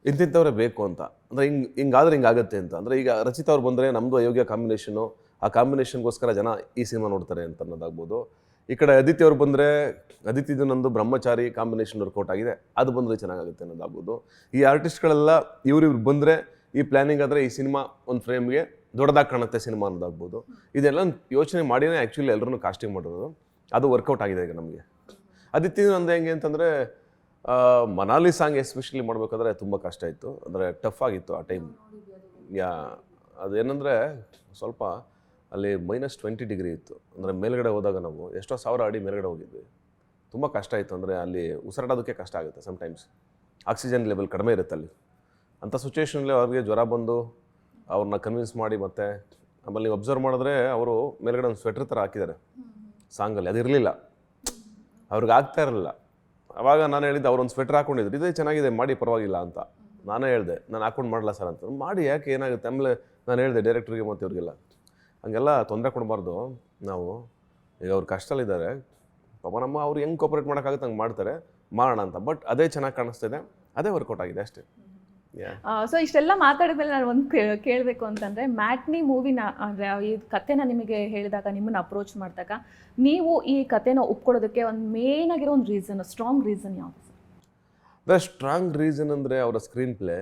ಇಂತಿಂಥವ್ರೆ ಬೇಕು ಅಂತ. ಅಂದರೆ ಹಿಂಗೆ, ಹಿಂಗಾದ್ರೆ ಹಿಂಗಾಗತ್ತೆ ಅಂತ. ಅಂದರೆ ಈಗ ರಚಿತಾ ಅವ್ರು ಬಂದರೆ ನಮ್ಮದು ಅಯೋಗ್ಯ ಕಾಂಬಿನೇಷನು ಆ ಕಾಂಬಿನೇಷನ್ಗೋಸ್ಕರ ಜನ ಈ ಸಿನಿಮಾ ನೋಡ್ತಾರೆ ಅಂತ ಅನ್ನೋದಾಗ್ಬೋದು. ಈ ಕಡೆ ಅದಿತಿ ಅವ್ರು ಬಂದರೆ ಅದಿತಿದು ನಂದು ಬ್ರಹ್ಮಚಾರಿ ಕಾಂಬಿನೇಷನ್ ವರ್ಕೌಟ್ ಆಗಿದೆ. ಅದು ಬಂದರೆ ಚೆನ್ನಾಗಾಗುತ್ತೆ ಅನ್ನೋದಾಗ್ಬೋದು. ಈ ಆರ್ಟಿಸ್ಟ್ಗಳೆಲ್ಲ ಇವ್ರಿವ್ರು ಬಂದರೆ ಈ ಪ್ಲ್ಯಾನಿಂಗ್ ಆದರೆ ಈ ಸಿನಿಮಾ ಒಂದು ಫ್ರೇಮ್ಗೆ ದೊಡ್ಡದಾಗಿ ಕಾಣುತ್ತೆ ಸಿನಿಮಾ ಅನ್ನೋದಾಗ್ಬೋದು. ಇದೆಲ್ಲ ಯೋಚನೆ ಮಾಡಿನೇ ಆ್ಯಕ್ಚುಲಿ ಎಲ್ಲರೂ ಕಾಸ್ಟಿಂಗ್ ಮಾಡಿರೋದು. ಅದು ವರ್ಕೌಟ್ ಆಗಿದೆ ಈಗ ನಮಗೆ. ಅದಿತಿ ನಂದು ಹೆಂಗೆ ಅಂತಂದರೆ ಮನಾಲಿ ಸಾಂಗ್ ಎಸ್ಪೆಷಲಿ ಮಾಡಬೇಕಾದ್ರೆ ತುಂಬ ಕಷ್ಟ ಇತ್ತು. ಅಂದರೆ ಟಫ್ ಆಗಿತ್ತು ಆ ಟೈಮ್. ಯಾ ಅದೇನೆಂದರೆ ಸ್ವಲ್ಪ ಅಲ್ಲಿ ಮೈನಸ್ ಟ್ವೆಂಟಿ ಡಿಗ್ರಿ ಇತ್ತು. ಅಂದರೆ ಮೇಲ್ಗಡೆ ಹೋದಾಗ ನಾವು ಎಷ್ಟೋ ಸಾವಿರ ಅಡಿ ಮೇಲ್ಗಡೆ ಹೋಗಿದ್ವಿ. ತುಂಬ ಕಷ್ಟ ಇತ್ತು. ಅಂದರೆ ಅಲ್ಲಿ ಉಸಿರಾಡೋದಕ್ಕೆ ಕಷ್ಟ ಆಗುತ್ತೆ ಸಮ್ಟೈಮ್ಸ್ ಆಕ್ಸಿಜನ್ ಲೆವೆಲ್ ಕಡಿಮೆ ಇರುತ್ತೆ ಅಲ್ಲಿ. ಅಂಥ ಸಿಚುವೇಷನಲ್ಲಿ ಅವ್ರಿಗೆ ಜ್ವರ ಬಂದು ಅವ್ರನ್ನ ಕನ್ವಿನ್ಸ್ ಮಾಡಿ ಮತ್ತೆ ಆಮೇಲೆ ನೀವು ಅಬ್ಸರ್ವ್ ಮಾಡಿದ್ರೆ ಅವರು ಮೇಲ್ಗಡೆ ಒಂದು ಸ್ವೆಟ್ರ್ ಥರ ಹಾಕಿದ್ದಾರೆ. ಸಾಂಗಲ್ಲಿ. ಅದಿರಲಿಲ್ಲ. ಅವ್ರಿಗೆ ಆಗ್ತಾ ಇರಲಿಲ್ಲ. ಅವಾಗ ನಾನು ಹೇಳಿದ್ದೆ ಅವ್ರೊಂದು ಸ್ವೆಟ್ರ್ ಹಾಕೊಂಡಿದ್ರು. ಇದೇ ಚೆನ್ನಾಗಿದೆ, ಮಾಡಿ ಪರವಾಗಿಲ್ಲ ಅಂತ. ನಾನೇ ಹೇಳಿದೆ, ನಾನು ಹಾಕೊಂಡು ಮಾಡಲ್ಲ ಸರ್ ಅಂತ. ಮಾಡಿ, ಯಾಕೆ? ಏನಾಗುತ್ತೆ? ಆಮೇಲೆ ನಾನು ಹೇಳಿದೆ ಡೈರೆಕ್ಟ್ರಿಗೆ ಮತ್ತು ಇವ್ರಿಗೆಲ್ಲ. ಹಂಗೆಲ್ಲ ತೊಂದರೆ ಕೊಡಬಾರ್ದು ನಾವು. ಈಗ ಅವ್ರು ಕಷ್ಟದಲ್ಲಿದ್ದಾರೆ. ಪಾಪ ನಮ್ಮ ಅವ್ರು ಹೆಂಗೆ ಕೋಪರೇಟ್ ಮಾಡೋಕ್ಕಾಗುತ್ತೆ ಹಂಗೆ ಮಾಡ್ತಾರೆ. ಮಾಡೋಣ ಅಂತ. ಬಟ್ ಅದೇ ಚೆನ್ನಾಗಿ ಕಾಣಿಸ್ತಿದೆ. ಅದೇ ವರ್ಕೌಟ್ ಆಗಿದೆ ಅಷ್ಟೇ. ಸೊ ಇಷ್ಟೆಲ್ಲ ಮಾತಾಡಿದ್ಮೇಲೆ ನಾನು ಒಂದು ಕೇಳಬೇಕು ಅಂತಂದ್ರೆ ಮ್ಯಾಟ್ನಿ ಮೂವಿನ ಅಂದರೆ ಈ ಕಥೆನ ನಿಮಗೆ ಹೇಳಿದಾಗ ನಿಮ್ಮನ್ನ ಅಪ್ರೋಚ್ ಮಾಡಿದಾಗ ನೀವು ಈ ಕಥೆನ ಒಪ್ಕೊಳ್ಳೋದಕ್ಕೆ ಒಂದು ಮೇನ್ ಆಗಿರೋ ಒಂದು ರೀಸನ್ ಸ್ಟ್ರಾಂಗ್ ರೀಸನ್ ಯಾವುದು ಸರ್? ದ ಸ್ಟ್ರಾಂಗ್ ರೀಸನ್ ಅಂದರೆ ಅವರ ಸ್ಕ್ರೀನ್ ಪ್ಲೇ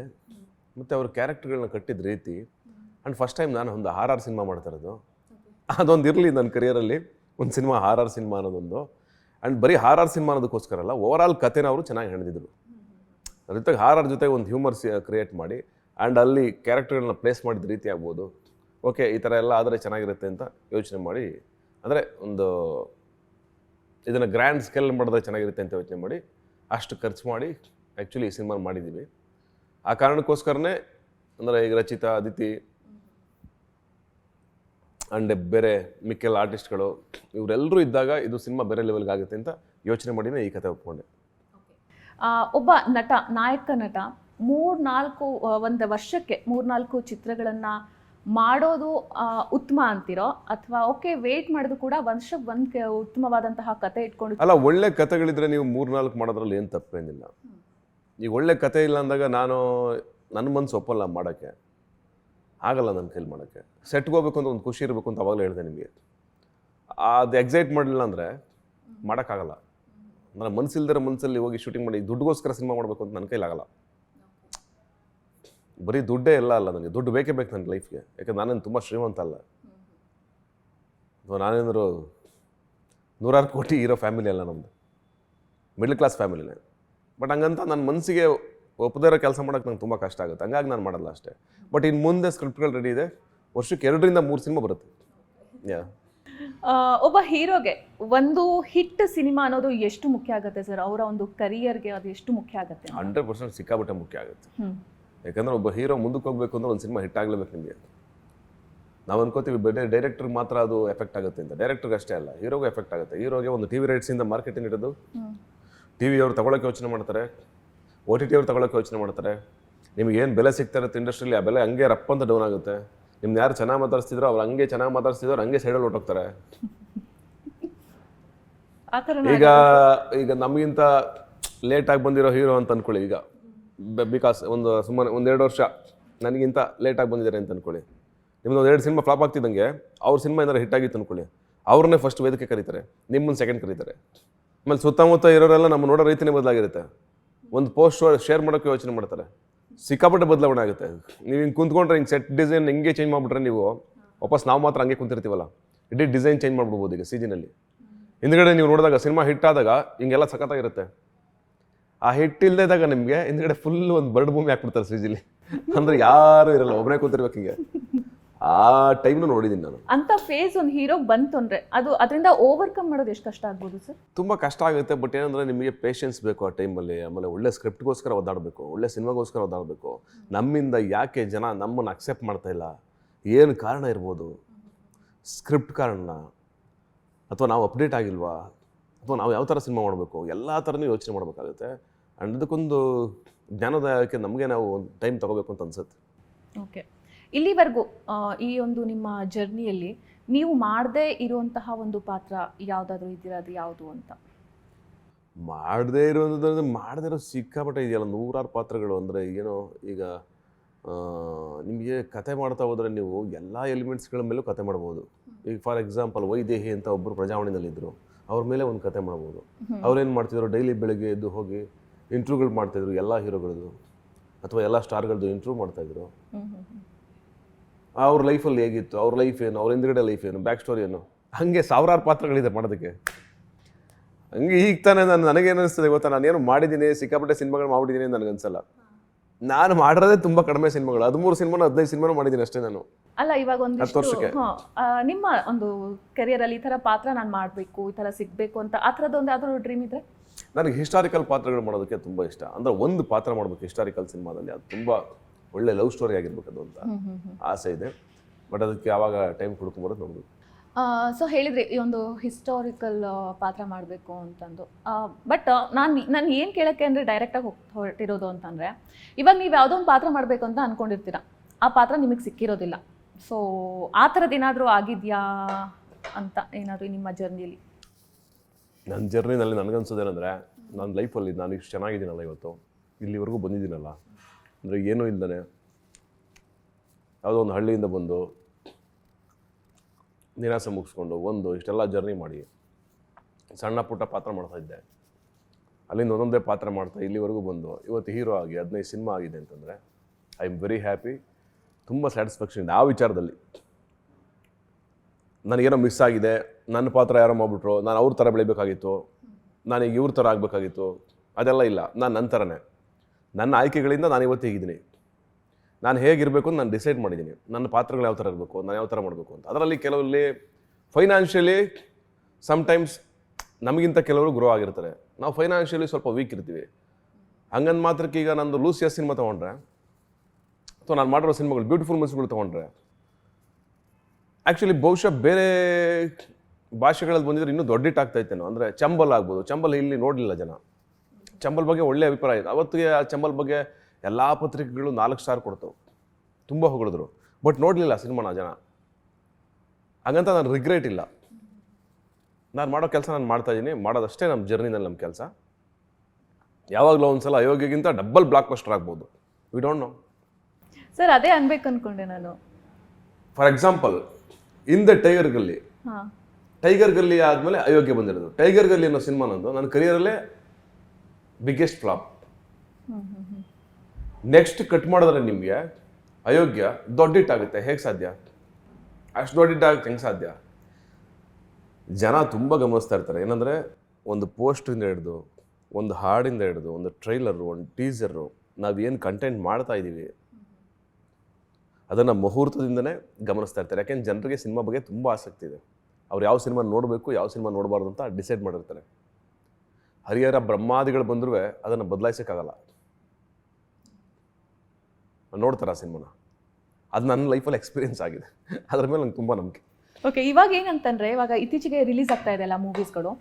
ಮತ್ತು ಅವ್ರ ಕ್ಯಾರೆಕ್ಟರ್ಗಳನ್ನ ಕಟ್ಟಿದ ರೀತಿ. ಆ್ಯಂಡ್ ಫಸ್ಟ್ ಟೈಮ್ ನಾನು ಒಂದು ಆರ್ ಆರ್ ಸಿನಿಮಾ ಮಾಡ್ತಾ ಇರೋದು ಅದೊಂದು ಇರಲಿ ನನ್ನ ಕರಿಯರಲ್ಲಿ ಒಂದು ಸಿನಿಮಾ ಆರ್ ಆರ್ ಸಿನಿಮಾ ಅನ್ನೋದೊಂದು. ಆ್ಯಂಡ್ ಬರೀ ಆರ್ ಆರ್ ಸಿನಿಮಾ ಅನ್ನೋದಕ್ಕೋಸ್ಕರ ಅಲ್ಲ ಓವರ್ ಆಲ್ ಕಥೆನ ಅವರು ಚೆನ್ನಾಗಿ ಹೆಣೆದಿದ್ರು. ಅದ್ರ ಜೊತೆಗೆ ಹಾರರ್ ಜೊತೆಗೆ ಒಂದು ಹ್ಯೂಮರ್ಸ್ ಕ್ರಿಯೇಟ್ ಮಾಡಿ ಆ್ಯಂಡ್ ಅಲ್ಲಿ ಕ್ಯಾರೆಕ್ಟರ್ಗಳನ್ನ ಪ್ಲೇಸ್ ಮಾಡಿದ ರೀತಿ ಆಗ್ಬೋದು. ಓಕೆ ಈ ಥರ ಎಲ್ಲ ಆದರೆ ಚೆನ್ನಾಗಿರುತ್ತೆ ಅಂತ ಯೋಚನೆ ಮಾಡಿ, ಅಂದರೆ ಒಂದು ಇದನ್ನು ಗ್ರ್ಯಾಂಡ್ ಸ್ಕೇಲ್ ಮಾಡಿದ್ರೆ ಚೆನ್ನಾಗಿರುತ್ತೆ ಅಂತ ಯೋಚನೆ ಮಾಡಿ, ಅಷ್ಟು ಖರ್ಚು ಮಾಡಿ ಆ್ಯಕ್ಚುಲಿ ಈ ಸಿನಿಮಾ ಮಾಡಿದ್ದೀವಿ ಆ ಕಾರಣಕ್ಕೋಸ್ಕರನೇ ಅಂದರೆ ಈಗ ರಚಿತಾ, ಅದಿತಿ ಆ್ಯಂಡ್ ಬೇರೆ ಮಿಕ್ಕೆಲ್ಲ ಆರ್ಟಿಸ್ಟ್ಗಳು ಇವರೆಲ್ಲರೂ ಇದ್ದಾಗ ಇದು ಸಿನಿಮಾ ಬೇರೆ ಲೆವೆಲ್ಗೆ ಆಗುತ್ತೆ ಅಂತ ಯೋಚನೆ ಮಾಡಿನೇ ಈ ಕತೆ ಒಪ್ಕೊಂಡೆ. ಒಬ್ಬ ನಟ, ನಾಯಕ ನಟ ಮೂರ್ನಾಲ್ಕು ನಾಲ್ಕು ಒಂದು ವರ್ಷಕ್ಕೆ ಮೂರ್ನಾಲ್ಕು ಚಿತ್ರಗಳನ್ನ ಮಾಡೋದು ಉತ್ತಮ ಅಂತಿರೋ ಅಥವಾ ಓಕೆ ವೇಟ್ ಮಾಡೋದು ಕೂಡ ವರ್ಷಕ್ಕೆ ಒಂದು ಉತ್ತಮವಾದಂತಹ ಕತೆ ಇಟ್ಕೊಂಡು ಅಲ್ಲ, ಒಳ್ಳೆ ಕತೆಗಳಿದ್ರೆ ನೀವು ಮೂರ್ನಾಲ್ಕು ಮಾಡೋದ್ರಲ್ಲಿ ಏನು ತಪ್ಪೇನಿಲ್ಲ. ಈಗ ಒಳ್ಳೆ ಕತೆ ಇಲ್ಲ ಅಂದಾಗ ನಾನು, ನನ್ನ ಮನಸ್ಸು ಒಪ್ಪಲ್ಲ ಮಾಡೋಕ್ಕೆ. ಆಗಲ್ಲ ನನ್ನ ಕೈಲಿ ಮಾಡೋಕ್ಕೆ. ಸೆಟ್ಗೆ ಹೋಗ್ಬೇಕು ಅಂತ ಒಂದು ಖುಷಿ ಇರಬೇಕು ಅಂತ ಅವಾಗಲೇ ಹೇಳಿದೆ ನಿಮಗೆ. ಅದು ಎಕ್ಸೈಟ್ ಮಾಡಲಿಲ್ಲ ಅಂದರೆ ಮಾಡೋಕ್ಕಾಗಲ್ಲ. ನನ್ನ ಮನಸ್ಸಿಲ್ದಿರೋ ಮನಸ್ಸಲ್ಲಿ ಹೋಗಿ ಶೂಟಿಂಗ್ ಮಾಡಿ ದುಡ್ಡುಗೋಸ್ಕರ ಸಿನಿಮಾ ಮಾಡಬೇಕು ಅಂತ ನನ್ನ ಕೈಲಾಗಲ್ಲ. ಬರೀ ದುಡ್ಡೇ ಎಲ್ಲ ಅಲ್ಲ ನನಗೆ, ದುಡ್ಡು ಬೇಕೇ ಬೇಕು ನನ್ನ ಲೈಫ್ಗೆ ಯಾಕಂದ್ರೆ ನಾನೇನು ತುಂಬ ಶ್ರೀಮಂತ ಅಲ್ಲ. ನಾನೇನಾದ್ರು ನೂರಾರು ಕೋಟಿ ಇರೋ ಫ್ಯಾಮಿಲಿ ಅಲ್ಲ ನಮ್ಮದು ಮಿಡ್ಲ್ ಕ್ಲಾಸ್ ಫ್ಯಾಮಿಲಿನೇ ಬಟ್ ಹಂಗಂತ ನನ್ನ ಮನಸ್ಸಿಗೆ ಒಪ್ಪದೇ ಇರೋ ಕೆಲಸ ಮಾಡೋಕೆ ನಂಗೆ ತುಂಬ ಕಷ್ಟ ಆಗುತ್ತೆ. ಹಂಗಾಗಿ ನಾನು ಮಾಡಲ್ಲ ಅಷ್ಟೇ. ಬಟ್ ಇನ್ನು ಮುಂದೆ ಸ್ಕ್ರಿಪ್ಟ್ಗಳು ರೆಡಿ ಇದೆ. ವರ್ಷಕ್ಕೆ ಎರಡರಿಂದ ಮೂರು ಸಿನಿಮಾ ಬರುತ್ತೆ. ಯಾ ಒಬ್ಬ ಹೀರೋಗೆ ಒಂದು ಹಿಟ್ ಸಿನಿಮಾ ಅನ್ನೋದು ಎಷ್ಟು ಮುಖ್ಯ ಆಗುತ್ತೆ ಸರ್? ಅವರ ಒಂದು ಕರಿಯರ್ಗೆ ಅದು ಎಷ್ಟು ಮುಖ್ಯ ಆಗುತ್ತೆ ಹಂಡ್ರೆಡ್ ಪರ್ಸೆಂಟ್ ಸಿಕ್ಕಾಬಿಟ್ಟೆ ಮುಖ್ಯ ಆಗುತ್ತೆ. ಯಾಕಂದ್ರೆ ಒಬ್ಬ ಹೀರೋ ಮುಂದಕ್ಕೆ ಹೋಗ್ಬೇಕು ಅಂದ್ರೆ ಒಂದು ಸಿನಿಮಾ ಹಿಟ್ ಆಗಲೇಬೇಕು ನಿಮಗೆ ನಾವು ಅನ್ಕೋತೀವಿ ಬೇರೆ ಡೈರೆಕ್ಟರ್ ಮಾತ್ರ ಅದು ಎಫೆಕ್ಟ್ ಆಗುತ್ತೆ ಅಂತ. ಡೈರೆಕ್ಟರ್ಗೆ ಅಷ್ಟೇ ಅಲ್ಲ ಹೀರೋಗೂ ಎಫೆಕ್ಟ್ ಆಗುತ್ತೆ. ಹೀರೋಗೆ ಒಂದು ಟಿ ವಿ ರೈಟ್ಸಿಂದ ಮಾರ್ಕೆಟಿಂಗ್ ಇಡೋದು ಹ್ಮ್. ಟಿ ವಿ ಅವ್ರು ತಗೊಳಕ್ಕೆ ಯೋಚನೆ ಮಾಡ್ತಾರೆ ಓ ಟಿ ಟಿ ಅವ್ರು ತಗೊಳಕ್ಕೆ ಯೋಚನೆ ಮಾಡ್ತಾರೆ. ನಿಮ್ಗೆ ಏನು ಬೆಲೆ ಸಿಗ್ತಾ ಇರುತ್ತೆ ಇಂಡಸ್ಟ್ರಿಯಲ್ಲಿ ಆ ಬೆಲೆ ಹಂಗೆ ರಪ್ಪ ಅಂತ ಡೌನ್ ಆಗುತ್ತೆ. ನಿಮ್ದು ಯಾರು ಚೆನ್ನಾಗಿ ಮಾತಾಡಿಸ್ತಿದ್ರು ಅವ್ರು ಹಂಗೆ ಚೆನ್ನಾಗಿ ಮಾತಾಡ್ತಿದ್ರು ಹಂಗೆ ಸೈಡಲ್ಲಿ ಹೊಟ್ಟೋಗ್ತಾರೆ ಆ ಥರ ಈಗ ಈಗ ನಮಗಿಂತ ಲೇಟಾಗಿ ಬಂದಿರೋ ಹೀರೋ ಅಂತ ಅನ್ಕೊಳ್ಳಿ ಈಗ. ಬಿಕಾಸ್ ಒಂದು ಸುಮ್ಮನೆ ಒಂದೆರಡು ವರ್ಷ ನನಗಿಂತ ಲೇಟಾಗಿ ಬಂದಿದ್ದಾರೆ ಅಂತ ಅನ್ಕೊಳ್ಳಿ. ನಿಮ್ದು ಒಂದು ಎರಡು ಸಿನಿಮಾ ಫ್ಲಾಪ್ ಆಗ್ತಿದ್ದಂಗೆ ಅವ್ರ ಸಿನಿಮಾ ಏನಾರು ಹಿಟ್ ಆಗಿತ್ತು ಅನ್ಕೊಳ್ಳಿ. ಅವ್ರನ್ನೇ ಫಸ್ಟ್ ವೇದಿಕೆ ಕರೀತಾರೆ ನಿಮ್ಮನ್ನು ಸೆಕೆಂಡ್ ಕರೀತಾರೆ. ಆಮೇಲೆ ಸುತ್ತಮುತ್ತ ಇರೋರೆಲ್ಲ ನಮ್ಮ ನೋಡೋ ರೀತಿನೇ ಬದಲಾಗಿರುತ್ತೆ. ಒಂದು ಪೋಸ್ಟ್ ಶೇರ್ ಮಾಡೋಕ್ಕೆ ಯೋಚನೆ ಮಾಡ್ತಾರೆ. ಸಿಕ್ಕಾಪಟ್ಟೆ ಬದಲಾವಣೆ ಆಗುತ್ತೆ. ನೀವು ಹಿಂಗೆ ಕುಂತ್ಕೊಂಡ್ರೆ ಹಿಂಗೆ ಸೆಟ್ ಡಿಸೈನ್ ಹೆಂಗೆ ಚೇಂಜ್ ಮಾಡಿಬಿಟ್ರೆ ನೀವು ವಾಪಸ್ ನಾವು ಮಾತ್ರ ಹಂಗೆ ಕುಂತಿರ್ತೀವಲ್ಲ? ಇಡೀ ಡಿಸೈನ್ ಚೇಂಜ್ ಮಾಡ್ಬಿಡ್ಬೋದು ಈಗ ಸೀಸನಲ್ಲಿ ಹಿಂದ್ಗಡೆ ನೀವು ನೋಡಿದಾಗ ಸಿನಿಮಾ ಹಿಟ್ ಆದಾಗ ಹಿಂಗೆಲ್ಲ ಸಖತ್ತಾಗಿರುತ್ತೆ. ಆ ಹಿಟ್ ಇಲ್ಲದೆ ಇದ್ದಾಗ ನಿಮಗೆ ಹಿಂದ್ಗಡೆ ಫುಲ್ ಒಂದು ಬರ್ಡ್ ಭೂಮಿ ಹಾಕ್ಬಿಡ್ತಾರೆ ಸೀಜಲ್ಲಿ ಅಂದರೆ ಯಾರು ಇರಲ್ಲ ಒಬ್ಬನೇ ಕೂತಿರ್ಬೇಕು ಹಿಂಗೆ. ಆ ಟೈಮ್ನು ನೋಡಿದ್ದೀನಿ ನಾನು. ಅಂತ ಫೇಸ್ ಒಂದು ಹೀರೋ ಬಂತು ಅಂದ್ರೆ ಅದು ಅದರಿಂದ ಓವರ್ಕಮ್ ಮಾಡೋದು ಎಷ್ಟು ಕಷ್ಟ ಆಗ್ಬೋದು ಸರ್? ತುಂಬ ಕಷ್ಟ ಆಗುತ್ತೆ ಬಟ್ ಏನಂದ್ರೆ ನಿಮಗೆ ಪೇಷನ್ಸ್ ಬೇಕು ಆ ಟೈಮಲ್ಲಿ ಆಮೇಲೆ ಒಳ್ಳೆ ಸ್ಕ್ರಿಪ್ಟ್ಗೋಸ್ಕರ ಒದ್ದಾಡಬೇಕು ಒಳ್ಳೆ ಸಿನಿಮಾಗೋಸ್ಕರ ಒದ್ದಾಡಬೇಕು. ನಮ್ಮಿಂದ ಯಾಕೆ ಜನ ನಮ್ಮನ್ನು ಅಕ್ಸೆಪ್ಟ್ ಮಾಡ್ತಾ ಇಲ್ಲ? ಏನು ಕಾರಣ ಇರ್ಬೋದು? ಸ್ಕ್ರಿಪ್ಟ್ ಕಾರಣ ಅಥವಾ ನಾವು ಅಪ್ಡೇಟ್ ಆಗಿಲ್ವಾ? ಅಥವಾ ನಾವು ಯಾವ ಥರ ಸಿನಿಮಾ ಮಾಡಬೇಕು? ಎಲ್ಲ ಥರನೂ ಯೋಚನೆ ಮಾಡಬೇಕಾಗುತ್ತೆ. ಆ್ಯಂಡ್ ಅದಕ್ಕೊಂದು ಜ್ಞಾನದಾಯಕ್ಕೆ ನಮಗೆ ನಾವು ಒಂದು ಟೈಮ್ ತಗೋಬೇಕು ಅಂತ ಅನ್ಸುತ್ತೆ. ಓಕೆ ಇಲ್ಲಿವರೆಗೂ ಈ ಒಂದು ನಿಮ್ಮ ಜರ್ನಿಯಲ್ಲಿ ನೀವು ಮಾಡದೇ ಇರುವಂತಹ ಒಂದು ಪಾತ್ರ ಯಾವುದಾದ್ರೂ ಇದ್ದೀರಾ? ಅದು ಯಾವುದು ಅಂತ? ಮಾಡದೇ ಇರೋದಂದ್ರೆ ಮಾಡದೇ ಇರೋ ಸಿಕ್ಕಾಪಟ್ಟೆ ಇದೆಯಲ್ಲ? ನೂರಾರು ಪಾತ್ರಗಳು ಅಂದರೆ ಏನೋ ಈಗ ನಿಮಗೆ ಕತೆ ಮಾಡ್ತಾ ಹೋದರೆ ನೀವು ಎಲ್ಲ ಎಲಿಮೆಂಟ್ಸ್ಗಳ ಮೇಲೂ ಕತೆ ಮಾಡ್ಬೋದು. ಈಗ ಫಾರ್ ಎಕ್ಸಾಂಪಲ್ ವೈದೇಹಿ ಅಂತ ಒಬ್ಬರು ಪ್ರಜಾವಾಣಿನಲ್ಲಿದ್ದರು ಅವ್ರ ಮೇಲೆ ಒಂದು ಕತೆ ಮಾಡ್ಬೋದು. ಅವ್ರೇನು ಮಾಡ್ತಿದ್ರು? ಡೈಲಿ ಬೆಳಗ್ಗೆ ಎದ್ದು ಹೋಗಿ ಇಂಟ್ರ್ಯೂಗಳು ಮಾಡ್ತಾಯಿದ್ರು ಎಲ್ಲ ಹೀರೋಗಳದ್ದು ಅಥವಾ ಎಲ್ಲ ಸ್ಟಾರ್ಗಳದ್ದು ಇಂಟ್ರ್ಯೂ ಮಾಡ್ತಾಯಿದ್ರು. ಅವ್ರ ಲೈಫಲ್ಲಿ ಹೇಗಿತ್ತು ಅವ್ರ ಲೈಫ್ ಏನು ಅವ್ರ ಹಿಂದ್ಗಡೆ ಲೈಫ್ ಏನು ಬ್ಯಾಕ್ ಸ್ಟೋರಿ ಏನು? ಹಾಗೆ ಸಾವಿರಾರು ಪಾತ್ರಗಳಿದೆ ಮಾಡೋದಕ್ಕೆ. ಹಂಗೆ ಈಗ ತಾನೇ ನಾನು ನನಗೇನು ಅನಿಸ್ತದೆ ಗೊತ್ತಾ? ನಾನೇನು ಮಾಡಿದ್ದೀನಿ ಸಿಕ್ಕಾಪಟ್ಟೆ ಸಿನಿಮಾಗಳು ಮಾಡಿದ್ದೀನಿ ನನಗನ್ಸಲ್ಲ. ನಾನು ಮಾಡಿರೋದೇ ತುಂಬ ಕಡಿಮೆ ಸಿನಿಮಾಗಳು. ಹದಿಮೂರು ಸಿನಿಮಾನು ಹದಿನೈದು ಸಿನಿಮಾನು ಮಾಡಿದ್ದೀನಿ ಅಷ್ಟೇ ನಾನು. ಅಲ್ಲ ಇವಾಗ ಹತ್ತು ಒಂದಿಷ್ಟು ವರ್ಷಕ್ಕೆ. ನಿಮ್ಮ ಒಂದು ಕೆರಿಯರ್ ಅಲ್ಲಿ ಈ ತರ ಪಾತ್ರ ನಾನು ಮಾಡಬೇಕು ಈ ತರ ಸಿಗ್ಬೇಕು ಅಂತ ಆ ಥರದ್ದು ಒಂದು ಯಾವ್ದಾದ್ರು ಡ್ರೀಮ್ ಇದ್ರೆ? ನನಗೆ ಹಿಸ್ಟಾರಿಕಲ್ ಪಾತ್ರಗಳು ಮಾಡೋದಕ್ಕೆ ತುಂಬ ಇಷ್ಟ. ಅಂದರೆ ಒಂದು ಪಾತ್ರ ಮಾಡಬೇಕು ಹಿಸ್ಟಾರಿಕಲ್ ಸಿನಿಮಾದಲ್ಲಿ ಅದು ತುಂಬ ಒಳ್ಳೆ ಲವ್ ಸ್ಟೋರಿ ಆಗಿರ್ಬೇಕು ಅದು ಅಂತ ಆಸೆ ಇದೆ. ಬಟ್ ಅದಕ್ಕೆ ಯಾವಾಗ ಟೈಮ್ ಕೊಡ್ಕೊಂಬರೋದು ನೋಡಬೇಕು ಸೊ ಹೇಳಿದ್ರಿ ಈ ಒಂದು ಹಿಸ್ಟಾರಿಕಲ್ ಪಾತ್ರ ಮಾಡಬೇಕು ಅಂತಂದು. ಬಟ್ ನಾನು ನಾನು ಏನು ಕೇಳೋಕ್ಕೆ ಅಂದರೆ ಡೈರೆಕ್ಟಾಗಿ ಹೋಗಿ ಹೊರಟಿರೋದು ಅಂತಂದರೆ ಇವಾಗ ನೀವು ಯಾವುದೋ ಒಂದು ಪಾತ್ರ ಮಾಡಬೇಕು ಅಂತ ಅಂದ್ಕೊಂಡಿರ್ತೀರ ಆ ಪಾತ್ರ ನಿಮಗೆ ಸಿಕ್ಕಿರೋದಿಲ್ಲ. ಸೊ ಆ ಥರದ್ದು ಏನಾದರೂ ಆಗಿದೆಯಾ ಅಂತ ಏನಾದರೂ ನಿಮ್ಮ ಜರ್ನಿಯಲ್ಲಿ ನನ್ನ ಜರ್ನಿನಲ್ಲಿ ನನಗನ್ಸೋದೇನೆಂದರೆ ನನ್ನ ಲೈಫಲ್ಲಿ ನಾನು ಇಷ್ಟು ಚೆನ್ನಾಗಿದ್ದೀನಲ್ಲ ಇವತ್ತು. ಇಲ್ಲಿವರೆಗೂ ಬಂದಿದ್ದೀನಲ್ಲ. ಅಂದರೆ ಏನೂ ಇಲ್ದೇ ಯಾವುದೋ ಒಂದು ಹಳ್ಳಿಯಿಂದ ಬಂದು ನಿರಾಸೆ ಮುಗಿಸ್ಕೊಂಡು ಒಂದು ಇಷ್ಟೆಲ್ಲ ಜರ್ನಿ ಮಾಡಿ ಸಣ್ಣ ಪುಟ್ಟ ಪಾತ್ರ ಮಾಡ್ತಾಯಿದ್ದೆ ಅಲ್ಲಿಂದ ಒಂದೊಂದೇ ಪಾತ್ರ ಮಾಡ್ತಾ ಇಲ್ಲಿವರೆಗೂ ಬಂದು, ಇವತ್ತು ಹೀರೋ ಆಗಿ, ಹದಿನೈದು ಸಿನಿಮಾ ಆಗಿದೆ ಅಂತಂದರೆ ಐ ಆಮ್ ವೆರಿ ಹ್ಯಾಪಿ ತುಂಬ ಸ್ಯಾಟಿಸ್ಫ್ಯಾಕ್ಷನ್ ಇದೆ ಆ ವಿಚಾರದಲ್ಲಿ. ನನಗೇನೋ ಮಿಸ್ ಆಗಿದೆ, ನನ್ನ ಪಾತ್ರ ಯಾರೋ ಮಾಡ್ಬಿಟ್ರು, ನಾನು ಅವ್ರ ಥರ ಬೆಳಿಬೇಕಾಗಿತ್ತು, ನಾನೀಗ ಇವ್ರ ಥರ ಆಗಬೇಕಾಗಿತ್ತು, ಅದೆಲ್ಲ ಇಲ್ಲ, ನಾನು ನನ್ನ ಥರನೇ. ನನ್ನ ಆಯ್ಕೆಗಳಿಂದ ನಾನು ಇವತ್ತು ಹೀಗಿದ್ದೀನಿ? ನಾನು ಹೇಗಿರಬೇಕು ಅಂತ ನಾನು ಡಿಸೈಡ್ ಮಾಡಿದ್ದೀನಿ. ನನ್ನ ಪಾತ್ರಗಳು ಯಾವ ಥರ ಇರಬೇಕು, ನಾನು ಯಾವ ಥರ ಮಾಡಬೇಕು ಅಂತ. ಅದರಲ್ಲಿ ಕೆಲವಲ್ಲಿ ಫೈನಾನ್ಷಿಯಲಿ ಸಮ್ಟೈಮ್ಸ್ ನಮಗಿಂತ ಕೆಲವರು ಗ್ರೋ ಆಗಿರ್ತಾರೆ. ನಾವು ಫೈನಾನ್ಷಿಯಲಿ ಸ್ವಲ್ಪ ವೀಕ್ ಇರ್ತೀವಿ. ಹಂಗಂದ ಮಾತ್ರಕ್ಕೆ ಈಗ ನಂದು ಲೂಸಿಯ ಸಿನಿಮಾ ತೊಗೊಂಡ್ರೆ, ಅಥವಾ ನಾನು ಮಾಡಿರೋ ಸಿನಿಮಾಗಳು ಬ್ಯೂಟಿಫುಲ್ ಮೂವೀಸ್ಗಳು ತೊಗೊಂಡ್ರೆ ಆ್ಯಕ್ಚುಲಿ ಬಹುಶಃ ಬೇರೆ ಭಾಷೆಗಳಲ್ಲಿ ಬಂದಿದ್ರೆ ಇನ್ನೂ ದೊಡ್ಡ ಹಿಟ್ ಆಗ್ತಾ ಇತ್ತೇನೋ. ಅಂದರೆ ಚಂಬಲ್ ಆಗ್ಬೋದು. ಚಂಬಲ್ ಇಲ್ಲಿ ನೋಡಲಿಲ್ಲ ಜನ. ಚಂಬಲ್ ಬಗ್ಗೆ ಒಳ್ಳೆ ಅಭಿಪ್ರಾಯ ಇದೆ. ಅವತ್ತಿಗೆ ಆ ಚಂಬಲ್ ಬಗ್ಗೆ ಎಲ್ಲ ಪತ್ರಿಕೆಗಳು ನಾಲ್ಕು ಸ್ಟಾರ್ ಕೊಡ್ತವೆ. ತುಂಬ ಹೊಗಳಿದ್ರು. ಬಟ್ ನೋಡಲಿಲ್ಲ ಸಿನಿಮಾನ ಜನ. ಹಾಗಂತ ನಾನು ರಿಗ್ರೆಟ್ ಇಲ್ಲ. ನಾನು ಮಾಡೋ ಕೆಲಸ ನಾನು ಮಾಡ್ತಾ ಇದ್ದೀನಿ ಮಾಡೋದಷ್ಟೇ ನಮ್ಮ ಜರ್ನಿನಲ್ಲಿ ನಮ್ಮ ಕೆಲಸ. ಯಾವಾಗಲೂ ಒಂದ್ಸಲ ಅಯೋಗ್ಯಗಿಂತ ಡಬಲ್ ಬ್ಲಾಕ್ ಬಸ್ಟರ್ ಆಗ್ಬೋದು. ವಿ ಡೋಂಟ್ ನೋ ಸರ್ ಅದೇ ಅನ್ಬೇಕು ಅನ್ಕೊಂಡೆ ನಾನು. ಫಾರ್ ಎಕ್ಸಾಂಪಲ್ ಹಿಂದೆ ಟೈಗರ್ ಗಲ್ಲಿ ಟೈಗರ್ ಗಲ್ಲಿ ಆದಮೇಲೆ ಅಯೋಗ್ಯ ಬಂದಿರೋದು. ಟೈಗರ್ ಗಲ್ಲಿ ಅನ್ನೋ ಸಿನಿಮಾ ನಂದು. ನನ್ನ ಕರಿಯರಲ್ಲೇ ಬಿಗ್ಗೆಸ್ಟ್ ಫ್ಲಾಪ್ ನೆಕ್ಸ್ಟ್ ಕಟ್ ಮಾಡಿದ್ರೆ ನಿಮಗೆ ಅಯೋಗ್ಯ ದೊಡ್ಡ ಹಿಟ್ಟಾಗುತ್ತೆ ಹೇಗೆ ಸಾಧ್ಯ? ಅಷ್ಟು ದೊಡ್ಡ ಹಿಟ್ಟಾಗುತ್ತೆ ಹೆಂಗೆ ಸಾಧ್ಯ? ಜನ ತುಂಬ ಗಮನಿಸ್ತಾ ಇರ್ತಾರೆ. ಏನಂದರೆ ಒಂದು ಪೋಸ್ಟಿಂದ ಹಿಡಿದು ಒಂದು ಹಾಡಿಂದ ಹಿಡಿದು ಒಂದು ಟ್ರೈಲರು ಒಂದು ಟೀಸರು ನಾವೇನು ಕಂಟೆಂಟ್ ಮಾಡ್ತಾ ಇದ್ದೀವಿ ಅದನ್ನು ಮುಹೂರ್ತದಿಂದನೇ ಗಮನಿಸ್ತಾ ಇರ್ತಾರೆ. ಯಾಕೆಂದ್ರೆ ಜನರಿಗೆ ಸಿನಿಮಾ ಬಗ್ಗೆ ತುಂಬ ಆಸಕ್ತಿ ಇದೆ. ಅವ್ರು ಯಾವ ಸಿನಿಮಾ ನೋಡಬೇಕು ಯಾವ ಸಿನಿಮಾ ನೋಡಬಾರ್ದು ಅಂತ ಡಿಸೈಡ್ ಮಾಡಿರ್ತಾರೆ. ಹರಿಹರ ಬ್ರಹ್ಮಾದಿಗಳು ಬಂದರೂ ಅದನ್ನು ಬದಲಾಯಿಸೋಕ್ಕಾಗಲ್ಲ. ನೋಡ್ತಾರೆ ಆ ಸಿನಿಮಾನ. ಅದು ನನ್ನ ಲೈಫಲ್ಲಿ ಎಕ್ಸ್ಪೀರಿಯನ್ಸ್ ಆಗಿದೆ. ಅದ್ರ ಮೇಲೆ ನಂಗೆ ತುಂಬ ನಂಬಿಕೆ. ಓಕೆ ಇವಾಗ ಏನಂತಂದರೆ ಇವಾಗ ಇತ್ತೀಚೆಗೆ ರಿಲೀಸ್ ಆಗ್ತಾ ಇದೆ ಅಲ್ಲ ಮೂವೀಸ್ಗಳು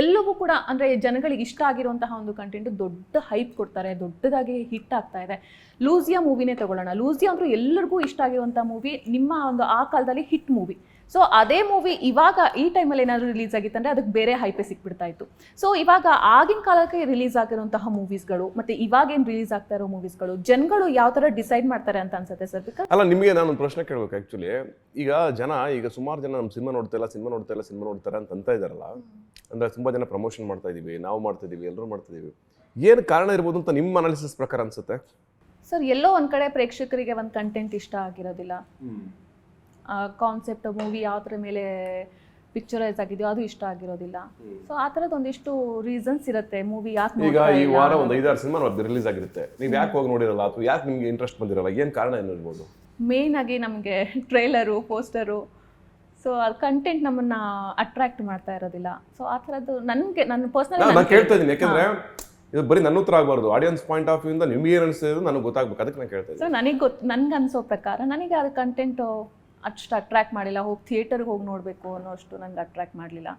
ಎಲ್ಲವೂ ಕೂಡ ಅಂದರೆ ಜನಗಳಿಗೆ ಇಷ್ಟ ಆಗಿರುವಂತಹ ಒಂದು ಕಂಟೆಂಟ್ ದೊಡ್ಡ ಹೈಪ್ ಕೊಡ್ತಾರೆ, ದೊಡ್ಡದಾಗಿ ಹಿಟ್ ಆಗ್ತಾ ಇದೆ. ಲೂಸಿಯಾ ಮೂವಿನೇ ತಗೊಳ್ಳೋಣ. ಲೂಸಿಯಾ ಅಂದರೂ ಎಲ್ಲರಿಗೂ ಇಷ್ಟ ಆಗಿರುವಂಥ ಮೂವಿ ನಿಮ್ಮ ಒಂದು ಆ ಕಾಲದಲ್ಲಿ ಹಿಟ್ ಮೂವಿ ಸೊ ಅದೇ ಮೂವಿ ಇವಾಗ ಈ ಟೈಮಲ್ಲಿ ಏನಾದರೂ ರಿಲೀಸ್ ಆಗಿತ್ತಂದ್ರೆ ಅದಕ್ಕೆ ಬೇರೆ ಹೈಪೆ ಸಿಕ್ಬಿಡ್ತಾ ಇತ್ತು. ಸೊ ಇವಾಗ ಆಗಿನ ಕಾಲಕ್ಕೆ ರಿಲೀಸ್ ಆಗಿರುವಂತಹ ಮೂವೀಸ್ಗಳು ಮತ್ತೆ ಇವಾಗ ಏನು ರಿಲೀಸ್ ಆಗ್ತಾ ಇರೋ ಮೂವೀಸ್ಗಳು ಜನಗಳು ಯಾವ ಥರ ಡಿಸೈಡ್ ಮಾಡ್ತಾರೆ ಅಂತ ಅನ್ಸುತ್ತೆ ಸರ್? ಬಿಕಾಸ್ ಅಲ್ಲ ನಿಮಗೆ ನಾನು ಒಂದು ಪ್ರಶ್ನೆ ಕೇಳಬೇಕು ಆ್ಯಕ್ಚುಲಿ ಈಗ ಜನ ಈಗ ಸುಮಾರು ಜನ ನಮ್ಮ ಸಿನಿಮಾ ನೋಡ್ತಾ ಇಲ್ಲ ಸಿನಿಮಾ ನೋಡ್ತಾ ಇಲ್ಲ ಸಿನಿಮಾ ನೋಡ್ತಾರೆ ಅಂತ ಅಂತ ಇದ್ದಾರಲ್ಲ ಅಂದರೆ ತುಂಬ ಜನ ಪ್ರಮೋಷನ್ ಮಾಡ್ತಾ ಇದ್ದೀವಿ ನಾವು ಮಾಡ್ತಾ ಇದೀವಿ ಎಲ್ಲರೂ ಮಾಡ್ತಾ ಇದೀವಿ. ಏನು ಕಾರಣ ಇರ್ಬೋದು ಅಂತ ನಿಮ್ಮ ಅನಾಲಿಸಿಸ್ ಪ್ರಕಾರ ಅನ್ಸುತ್ತೆ? ಸರ್ ಎಲ್ಲೋ ಒಂದು ಕಡೆ ಪ್ರೇಕ್ಷಕರಿಗೆ ಒಂದು ಕಂಟೆಂಟ್ ಇಷ್ಟ ಆಗಿರೋದಿಲ್ಲ. ಕಾನ್ಸೆಪ್ಟ್ ಮೂವಿ ಯಾವ ಥರ ಮೇಲೆ ಪಿಕ್ಚರೈಸ್ ಆಗಿದೆಯೋ ಅದು ಇಷ್ಟ ಆಗಿರೋದಿಲ್ಲ. ಸೊ ಆ ಥರದ್ದು ಒಂದಿಷ್ಟು ರೀಸನ್ಸ್ ಇರುತ್ತೆ. ಮೂವಿ ಯಾಕೆ ಈಗ ಈ ವಾರ ಒಂದು ಐದಾರು ಸಿನಿಮಾ ರಿಲೀಸ್ ಆಗಿರುತ್ತೆ. ನೀವು ಯಾಕೆ ಹೋಗಿ ನೋಡಿರಲ್ಲ? ಅಥವಾ ಯಾಕೆ ನಿಮಗೆ ಇಂಟ್ರೆಸ್ಟ್ ಬಂದಿರಲ್ಲ? ಏನು ಕಾರಣ ಏನು ಇರ್ಬೋದು ಮೇನ್ ಆಗಿ ನಮಗೆ ಟ್ರೈಲರು ಪೋಸ್ಟರು ಸೊ ಅದು ಕಂಟೆಂಟ್ ನಮ್ಮನ್ನ ಅಟ್ರಾಕ್ಟ್ ಮಾಡ್ತಾ ಇರೋದಿಲ್ಲ. ಸೊ ಆ ಥರದ್ದು ನನಗೆ ನನ್ನ ಪರ್ಸನಲ್ ನಾನು ಕೇಳ್ತಾ ಇದ್ದೀನಿ. ಯಾಕೆಂದ್ರೆ ಇದು ಬರೀ ನನ್ನ ಉತ್ತರ ಆಗಬಾರ್ದು. ಆಡಿಯನ್ಸ್ ಪಾಯಿಂಟ್ ಆಫ್ ವ್ಯೂಯಿಂದ ನಿಮ್ಗೆ ಏನು ಅನಿಸ್ತಿದೆ ನನಗೆ ಗೊತ್ತಾಗ್ಬೇಕು. ಅದಕ್ಕೆ ನಾನು ಕೇಳ್ತಾ ಸೊ ನನಗೆ ಗೊತ್ತು ನನಗೆ ಅನಿಸೋ ಪ್ರಕಾರ ನನಗೆ ಅದು ಕಂಟೆಂಟು ಅಷ್ಟು ಅಟ್ರಾಕ್ಟ್ ಮಾಡಿಲ್ಲ. ಹೋಗಿ ಥಿಯೇಟರ್ಗೆ ಹೋಗಿ ನೋಡಬೇಕು ಅನ್ನೋ ಅಷ್ಟು ನಂಗೆ ಅಟ್ರಾಕ್ಟ್ ಮಾಡಲಿಲ್ಲ.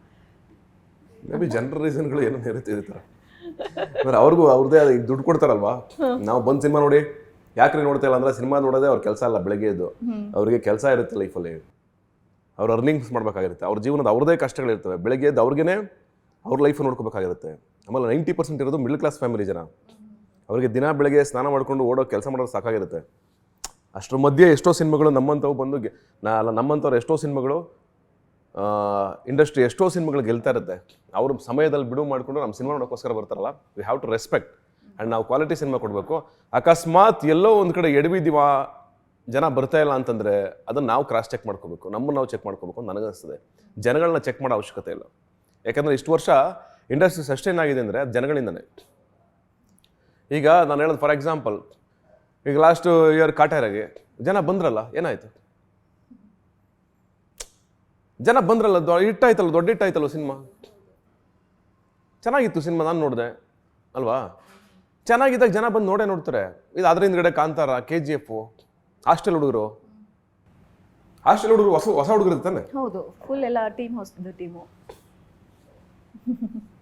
ಮೇ ಬಿ ಜನರ ರೀಸನ್ಗಳು ಏನೋ ಇರುತ್ತೆ ಈ ಥರ. ಅಂದ್ರೆ ಅವ್ರಿಗೂ ಅವ್ರದೇ ಈಗ ದುಡ್ಡು ಕೊಡ್ತಾರಲ್ವಾ? ನಾವು ಬಂದು ಸಿನಿಮಾ ನೋಡಿ ಯಾಕ್ರಿ ನೋಡ್ತಾ ಇಲ್ಲ ಅಂದ್ರೆ ಸಿನಿಮಾ ನೋಡೋದೇ ಅವ್ರ ಕೆಲಸ ಅಲ್ಲ ಬೆಳಗ್ಗೆ ಎದ್ದು. ಅವ್ರಿಗೆ ಕೆಲಸ ಇರುತ್ತೆ ಲೈಫಲ್ಲಿ ಅವ್ರ ಅರ್ನಿಂಗ್ಸ್ ಮಾಡಬೇಕಾಗಿರುತ್ತೆ. ಅವ್ರ ಜೀವನದ ಅವ್ರದೇ ಕಷ್ಟಗಳಿರ್ತವೆ ಬೆಳಗ್ಗೆ ಎದ್ದು ಅವ್ರಿಗೇ ಅವ್ರ ಲೈಫ್ ನೋಡ್ಕೋಬೇಕಾಗಿರುತ್ತೆ. ಆಮೇಲೆ ನೈಂಟಿ ಪರ್ಸೆಂಟ್ ಇರೋದು ಮಿಡ್ಲ್ ಕ್ಲಾಸ್ ಫ್ಯಾಮಿಲಿ ಜನ. ಅವರಿಗೆ ದಿನ ಬೆಳಗ್ಗೆ ಸ್ನಾನ ಮಾಡ್ಕೊಂಡು ಓಡೋ ಕೆಲಸ ಮಾಡೋದು ಸಾಕಾಗಿರುತ್ತೆ. ಅಷ್ಟರ ಮಧ್ಯೆ ಎಷ್ಟೋ ಸಿನಿಮಾಗಳು ನಮ್ಮಂಥವು ಬಂದು ನಾ ಅಲ್ಲ, ನಮ್ಮಂಥವ್ರು ಎಷ್ಟೋ ಸಿನಿಮಾಗಳು ಇಂಡಸ್ಟ್ರಿ ಎಷ್ಟೋ ಸಿನಿಮಾಗಳು ಗೆಲ್ತಾ ಇರುತ್ತೆ. ಅವರು ಸಮಯದಲ್ಲಿ ಬಿಡುವು ಮಾಡಿಕೊಂಡು ನಮ್ಮ ಸಿನಿಮಾ ನೋಡೋಕ್ಕೋಸ್ಕರ ಬರ್ತಾರಲ್ಲ we have to respect and ನಾವು ಕ್ವಾಲಿಟಿ ಸಿನಿಮಾ ಕೊಡಬೇಕು. ಅಕಸ್ಮಾತ್ ಎಲ್ಲೋ ಒಂದು ಕಡೆ ದಿವಾ ಜನ ಬರ್ತಾ ಇಲ್ಲ ಅಂತಂದರೆ ಅದನ್ನು ನಾವು ಕ್ರಾಸ್ ಚೆಕ್ ಮಾಡ್ಕೋಬೇಕು. ನಮ್ಮನ್ನು ನಾವು ಚೆಕ್ ಮಾಡ್ಕೋಬೇಕು ಅಂತ ನನಗನ್ನಿಸ್ತದೆ ಜನಗಳನ್ನ ಚೆಕ್ ಮಾಡೋ ಅವಶ್ಯಕತೆ ಇಲ್ಲ. ಯಾಕಂದರೆ ಇಷ್ಟು ವರ್ಷ ಇಂಡಸ್ಟ್ರಿ ಸಸ್ಟೈನ್ ಆಗಿದೆ ಅಂದರೆ ಅದು ಜನಗಳಿಂದನೇ. ಈಗ ನಾನು ಹೇಳೋದು ಫಾರ್ ಎಕ್ಸಾಂಪಲ್ ಈಗ ಲಾಸ್ಟ್ ಇಯರ್ ಕಾಟೇರಾಗೆ ಜನ ಬಂದ್ರಲ್ಲ, ಏನಾಯ್ತು? ಜನ ಬಂದ್ರಲ್ಲ ಹಿಟ್ಟಾಯ್ತಲ್ಲ, ದೊಡ್ಡ ಹಿಟ್ಟಾಯ್ತಲ್ಲ ಸಿನಿಮಾ? ಚೆನ್ನಾಗಿತ್ತು ಸಿನಿಮಾ ನಾನು ನೋಡಿದೆ, ಅಲ್ವಾ? ಚೆನ್ನಾಗಿದ್ದಾಗ ಜನ ಬಂದು ನೋಡೇ ನೋಡ್ತಾರೆ. ಇದು ಅದ್ರ ಹಿಂದ್ಗಡೆ Kantara K G F hostel ಹುಡುಗರು. ಹಾಸ್ಟೆಲ್ ಹುಡುಗರು ಹೊಸ ಹೊಸ ಹುಡುಗರು ತಾನೆ ಹೌದು ಫುಲ್ ಎಲ್ಲ ಟೀಮ್ ಹೊಸದು ಟೀಮು